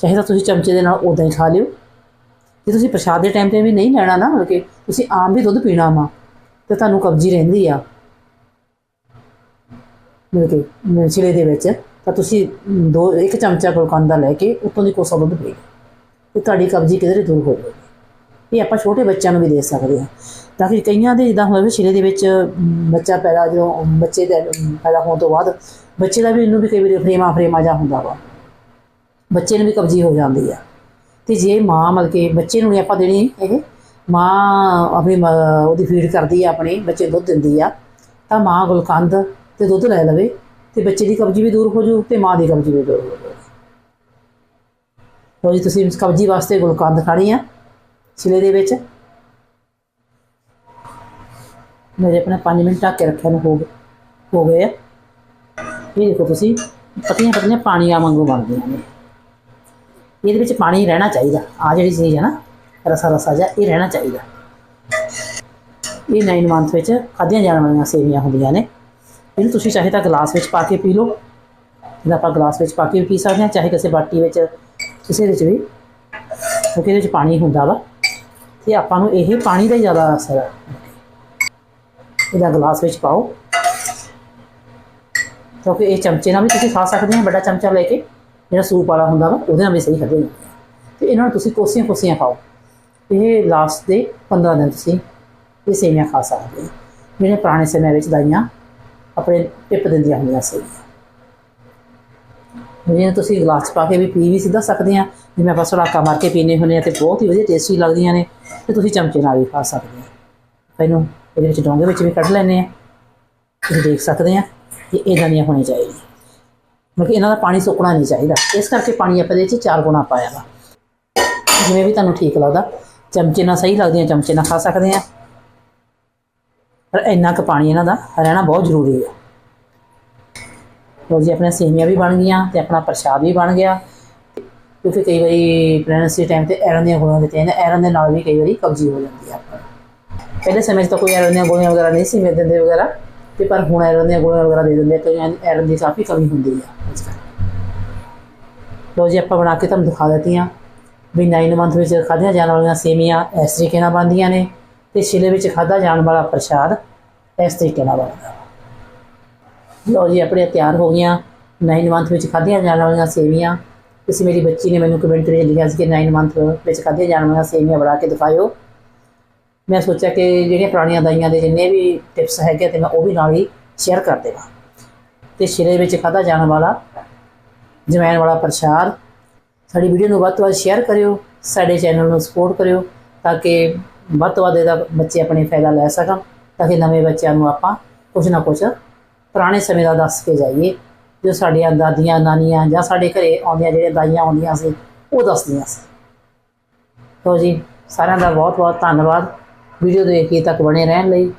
ਚਾਹੇ ਤਾਂ ਤੁਸੀਂ ਚਮਚੇ ਦੇ ਨਾਲ ਉਦਾਂ ਹੀ ਖਾ ਲਿਓ। ਜੇ ਤੁਸੀਂ ਪ੍ਰਸ਼ਾਦ ਦੇ ਟਾਈਮ ਤੇ ਵੀ ਨਹੀਂ ਲੈਣਾ ਨਾ, ਮਤਲਬ ਕਿ ਤੁਸੀਂ ਆਮ ਵੀ ਦੁੱਧ ਪੀਣਾ ਵਾ, ਤੇ ਤੁਹਾਨੂੰ ਕਬਜ਼ੀ ਰਹਿੰਦੀ ਆ। ਮਤਲਬ ਕਿ ਮਿਰਚਲੇ ਦੇ ਵਿੱਚ, ਤਾਂ ਤੁਸੀਂ ਦੋ, ਇੱਕ ਚਮਚਾ ਗੁਲਕੰਦ ਲੈ ਕੇ ਉੱਤੋਂ ਦੀ ਕੋਸਾ ਦੁੱਧ ਪੀ ਲਓ। ਤੇ ਤੁਹਾਡੀ ਕਬਜ਼ੀ ਕਿਧਰੇ ਦੂਰ ਹੋ ਜਾਵੇਗੀ ਇਹ ਆਪਾਂ ਛੋਟੇ ਬੱਚਿਆਂ ਨੂੰ ਵੀ ਦੇ ਸਕਦੇ ਹਾਂ। ਤਾਂ ਕਿ ਕਈਆਂ ਦੇ ਜਿੱਦਾਂ ਹੋਵੇ ਛਿਲੇ ਦੇ ਵਿੱਚ ਬੱਚਾ ਪੈਦਾ, ਜਦੋਂ ਬੱਚੇ ਦੇ ਪੈਦਾ ਹੋਣ ਤੋਂ ਬਾਅਦ ਬੱਚੇ ਦਾ ਵੀ ਇਹਨੂੰ ਵੀ ਕਈ ਵਾਰੀ ਫਰੇਮਾ ਫਰੇਮਾ ਜਾ ਹੁੰਦਾ ਵਾ। ਬੱਚੇ ਨੂੰ ਵੀ ਕਬਜ਼ੀ ਹੋ ਜਾਂਦੀ ਆ। ਤੇ ਜੇ ਮਾਂ ਮਤਲਬ ਕਿ ਬੱਚੇ ਨੂੰ ਨਹੀਂ ਆਪਾਂ ਦੇਣੀ ਇਹ, ਮਾਂ ਆਪਣੀ ਮ- ਉਹਦੀ ਫੀਡ ਕਰਦੀ ਆ ਆਪਣੇ, ਬੱਚੇ ਦੁੱਧ ਦਿੰਦੀ ਆ, ਤਾਂ ਮਾਂ ਗੁਲਕੰਦ ਤੇ ਦੁੱਧ ਲੈ ਲਵੇ, ਤੇ ਬੱਚੇ ਦੀ ਕਬਜ਼ੀ ਵੀ ਦੂਰ ਹੋ ਜੂ ਤੇ ਮਾਂ ਦੀ ਕਬਜ਼ੀ ਵੀ ਦੂਰ ਹੋ ਜੂ। ਲਓ ਜੀ, ਤੁਸੀਂ ਕਬਜ਼ੀ ਵਾਸਤੇ ਗੁਲਕੰਦ ਖਾਣੀ ਆ ਸਿਲੇ ਦੇ ਵਿੱਚ। ਮੇਰੇ ਆਪਣੇ 5 ਮਿੰਟ ਢੱਕ ਕੇ ਰੱਖਿਆ ਨੂੰ ਹੋ ਗਏ ਹੋ ਗਏ ਆ। ਇਹ ਦੇਖੋ ਤੁਸੀਂ ਪਤੀਆਂ ਪਤਲੀਆਂ ਪਾਣੀਆਂ ਵਾਂਗੂ ਬਣਦੀਆਂ ਨੇ। ਇਹਦੇ ਵਿੱਚ ਪਾਣੀ ਰਹਿਣਾ ਚਾਹੀਦਾ। ਆ ਜਿਹੜੀ ਚੀਜ਼ ਹੈ ਨਾ, ਰਸਾ ਰਸਾ ਜਿਹਾ, ਇਹ ਰਹਿਣਾ ਚਾਹੀਦਾ। ਇਹ 9 ਮੰਥ ਵਿੱਚ ਖਾਧੀਆਂ ਜਾਣ ਵਾਲੀਆਂ ਸੇਵੀਆਂ ਹੁੰਦੀਆਂ ਨੇ। ਇਹਨੂੰ ਤੁਸੀਂ ਚਾਹੇ ਤਾਂ ਗਲਾਸ ਵਿੱਚ ਪਾ ਕੇ ਪੀ ਲਓ। ਇਹਦਾ ਆਪਾਂ ਗਲਾਸ ਵਿੱਚ ਪਾ ਕੇ ਵੀ ਪੀ ਸਕਦੇ ਹਾਂ, ਚਾਹੇ ਕਿਸੇ ਬਾਟੀ ਵਿੱਚ, ਕਿਸੇ ਵਿੱਚ ਵੀ। ਕਿਉਂਕਿ ਇਹਦੇ ਵਿੱਚ ਪਾਣੀ ਹੁੰਦਾ ਵਾ। ਤੇ ਆਪਾਂ ਨੂੰ ਇਹ ਪਾਣੀ ਦਾ ਹੀ ਜ਼ਿਆਦਾ ਅਸਰ ਹੈ। ਇਹਦਾ ਗਲਾਸ ਵਿੱਚ ਪਾਓ। ਕਿਉਂਕਿ ਇਹ ਚਮਚੇ ਨਾਲ ਵੀ ਤੁਸੀਂ ਖਾ ਸਕਦੇ ਹੋ, ਵੱਡਾ ਚਮਚਾ ਲੈ ਕੇ ਜਿਹੜਾ ਸੂਪ ਵਾਲਾ ਹੁੰਦਾ ਵਾ, ਉਹਦੇ ਨਾਲ ਵੀ ਸਹੀ ਖਾਦੇ ਜਾਂਦੇ ਆ। ਤੇ ਇਹਨਾਂ ਨੂੰ ਤੁਸੀਂ ਕੋਸੀਆਂ ਕੋਸੀਆਂ ਖਾਓ। ਇਹ ਲਾਸਟ ਦੇ 15 ਦਿਨ ਤੁਸੀਂ ਇਹ ਸੇਵੀਆਂ ਖਾ ਸਕਦੇ ਹੋ। ਜਿਹੜੇ ਪੁਰਾਣੇ ਸਮੇਂ ਵਿੱਚ ਦਾਈਆਂ ਆਪਣੇ ਟਿਪ ਦਿੰਦੀਆਂ ਹੁੰਦੀਆਂ ਸੀ। ਜਿਵੇਂ ਤੁਸੀਂ ਗਲਾਸ ਪਾ ਕੇ ਵੀ ਪੀ ਵੀ ਸਿੱਧਾ ਸਕਦੇ ਆ। ਜਿਵੇਂ ਆਪਾਂ ਸੜਾਕਾ ਮਾਰ ਕੇ ਪੀਨੇ ਹੁੰਦੇ ਆ ਤੇ ਬਹੁਤ ਹੀ ਵਧੀਆ ਟੇਸਟੀ ਲੱਗਦੀਆਂ ਨੇ ਤੇ ਤੁਸੀਂ ਚਮਚੇ ਨਾਲ ਵੀ ਖਾ ਸਕਦੇ ਆ ਇਹਨੂੰ ਇਹਦੇ ਵਿੱਚ ਡੋਂਗੇ ਵਿੱਚ ਵੀ ਕੱਢ ਲੈਣੇ ਆ। ਤੁਸੀਂ ਦੇਖ ਸਕਦੇ ਆ। ਕਿ ਇਦਾਂ ਦੀਆਂ ਹੋਣੀਆਂ ਚਾਹੀਦੀਆਂ ਕਿਉਂਕਿ ਇਹਨਾਂ ਦਾ ਪਾਣੀ ਸੁੱਕਣਾ ਨਹੀਂ ਚਾਹੀਦਾ। ਇਸ ਕਰਕੇ ਪਾਣੀ ਆਪਾਂ ਇਹਦੇ ਵਿੱਚ ਚਾਰ ਗੁਣਾ ਪਾਇਆ ਵਾ। ਜਿਵੇਂ ਵੀ ਤੁਹਾਨੂੰ ਠੀਕ ਲੱਗਦਾ, ਚਮਚੇ ਨਾਲ ਸਹੀ ਲੱਗਦੀਆਂ ਚਮਚੇ ਨਾਲ ਖਾ ਸਕਦੇ ਆ। ਪਰ ਇੰਨਾ ਕੁ ਪਾਣੀ ਇਹਨਾਂ ਦਾ ਰਹਿਣਾ ਬਹੁਤ ਜ਼ਰੂਰੀ ਹੈ ਲੋ ਜੀ, ਆਪਣੀਆਂ ਸੇਵੀਆਂ ਵੀ ਬਣ ਗਈਆਂ ਤੇ ਆਪਣਾ ਪ੍ਰਸ਼ਾਦ ਵੀ ਬਣ ਗਿਆ। ਕਿਉਂਕਿ ਕਈ ਵਾਰੀ ਪ੍ਰੈਗਨੈਂਸੀ ਟਾਈਮ ਤੇ ਐਰਨ ਦੀਆਂ ਗੋਲੀਆਂ ਦਿੱਤੀਆਂ ਨੇ ਐਰਨ ਦੇ ਨਾਲ ਵੀ ਕਈ ਵਾਰੀ ਕਬਜ਼ੀ ਹੋ ਜਾਂਦੀ ਹੈ ਆਪਾਂ ਪਹਿਲੇ ਸਮੇਂ 'ਚ ਤਾਂ ਕੋਈ ਐਰਨ ਦੀਆਂ ਗੋਲੀਆਂ ਵਗੈਰਾ ਨਹੀਂ ਸੀ ਮਿਲ ਦਿੰਦੇ ਵਗੈਰਾ। ਤੇ ਪਰ ਹੁਣ ਐਰਨ ਦੀਆਂ ਗੋਲੀਆਂ ਵਗੈਰਾ ਦੇ ਦਿੰਦੇ ਆ, ਕਈਆਂ ਦੀ ਐਰਨ ਦੀ ਕਾਫੀ ਕਮੀ ਹੁੰਦੀ ਆ ਅੱਜ ਕੱਲ੍ਹ ਲੋ ਜੀ ਆਪਾਂ ਬਣਾ ਕੇ ਤੁਹਾਨੂੰ ਦਿਖਾ ਦਿੱਤੀਆਂ। ਵੀ 9 ਮੰਥ ਵਿੱਚ ਖਾਧੀਆਂ ਜਾਣ ਵਾਲੀਆਂ ਸੇਵੀਆਂ ਇਸ ਤਰੀਕੇ ਨਾਲ ਬਣਦੀਆਂ ਨੇ ਤੇ ਛਿਲੇ ਵਿੱਚ ਖਾਧਾ ਜਾਣ ਵਾਲਾ ਪ੍ਰਸ਼ਾਦ ਇਸ ਤਰੀਕੇ ਨਾਲ ਬਣਦਾ। ਲੋ ਜੀ ਆਪਣੇ ਤਿਆਰ ਹੋ ਗਈਆਂ। 9 ਮੰਥ ਵਿੱਚ ਖਾਧੀਆਂ ਜਾਣ ਵਾਲੀਆਂ ਸੇਵੀਆਂ ਤੁਸੀਂ ਮੇਰੀ ਬੱਚੀ ਨੇ ਮੈਨੂੰ ਕਮੈਂਟ ਵਿੱਚ ਲਿਖਿਆ ਸੀ ਕਿ 9 ਮੰਥ ਵਿੱਚ ਖਾਧੀਆਂ ਜਾਣ ਵਾਲੀਆਂ ਸੇਵੀਆਂ ਬਣਾ ਕੇ ਦਿਖਾਇਓ। ਮੈਂ ਸੋਚਿਆ ਕਿ ਜਿਹੜੀਆਂ ਪੁਰਾਣੀਆਂ ਦਾਈਆਂ ਦੇ ਜਿੰਨੇ ਵੀ ਟਿਪਸ ਹੈਗੇ ਤੇ ਮੈਂ ਉਹ ਵੀ ਨਾਲ ਹੀ ਸ਼ੇਅਰ ਕਰ ਦੇਵਾਂ। ਤੇ ਸ਼ਿਰੇ ਵਿੱਚ ਖਾਧਾ ਜਾਣ ਵਾਲਾ, ਜਵੈਣ ਵਾਲਾ ਪ੍ਰਸ਼ਾਦ। ਸਾਡੀ ਵੀਡੀਓ ਨੂੰ ਵੱਧ ਤੋਂ ਵੱਧ ਸ਼ੇਅਰ ਕਰਿਓ, ਸਾਡੇ ਚੈਨਲ ਨੂੰ ਸਪੋਰਟ ਕਰਿਓ ਤਾਂ ਕਿ ਵੱਧ ਤੋਂ ਵੱਧ ਇਹਦਾ ਬੱਚੇ ਆਪਣੇ ਫਾਇਦਾ ਲੈ ਸਕਣ, ਤਾਂ ਕਿ ਨਵੇਂ ਬੱਚਿਆਂ ਨੂੰ ਆਪਾਂ ਕੁਝ ਨਾ ਕੁਝ ਪੁਰਾਣੇ ਸਮੇਂ ਦਾ ਦੱਸ ਕੇ ਜਾਈਏ। ਜੋ ਸਾਡੀਆਂ ਦਾਦੀਆਂ, ਨਾਨੀਆਂ ਜਾਂ ਸਾਡੇ ਘਰੇ ਆਉਂਦੀਆਂ ਜਿਹੜੀਆਂ ਦਾਈਆਂ ਆਉਂਦੀਆਂ ਸੀ, ਉਹ ਦੱਸਦੀਆਂ ਸੀ। ਤੋ ਜੀ, ਸਾਰਿਆਂ ਦਾ ਬਹੁਤ ਬਹੁਤ ਧੰਨਵਾਦ। ਵੀਡੀਓ ਦੇਖ ਕੇ ਤੱਕ ਬਣੇ ਰਹਿਣ ਲਈ।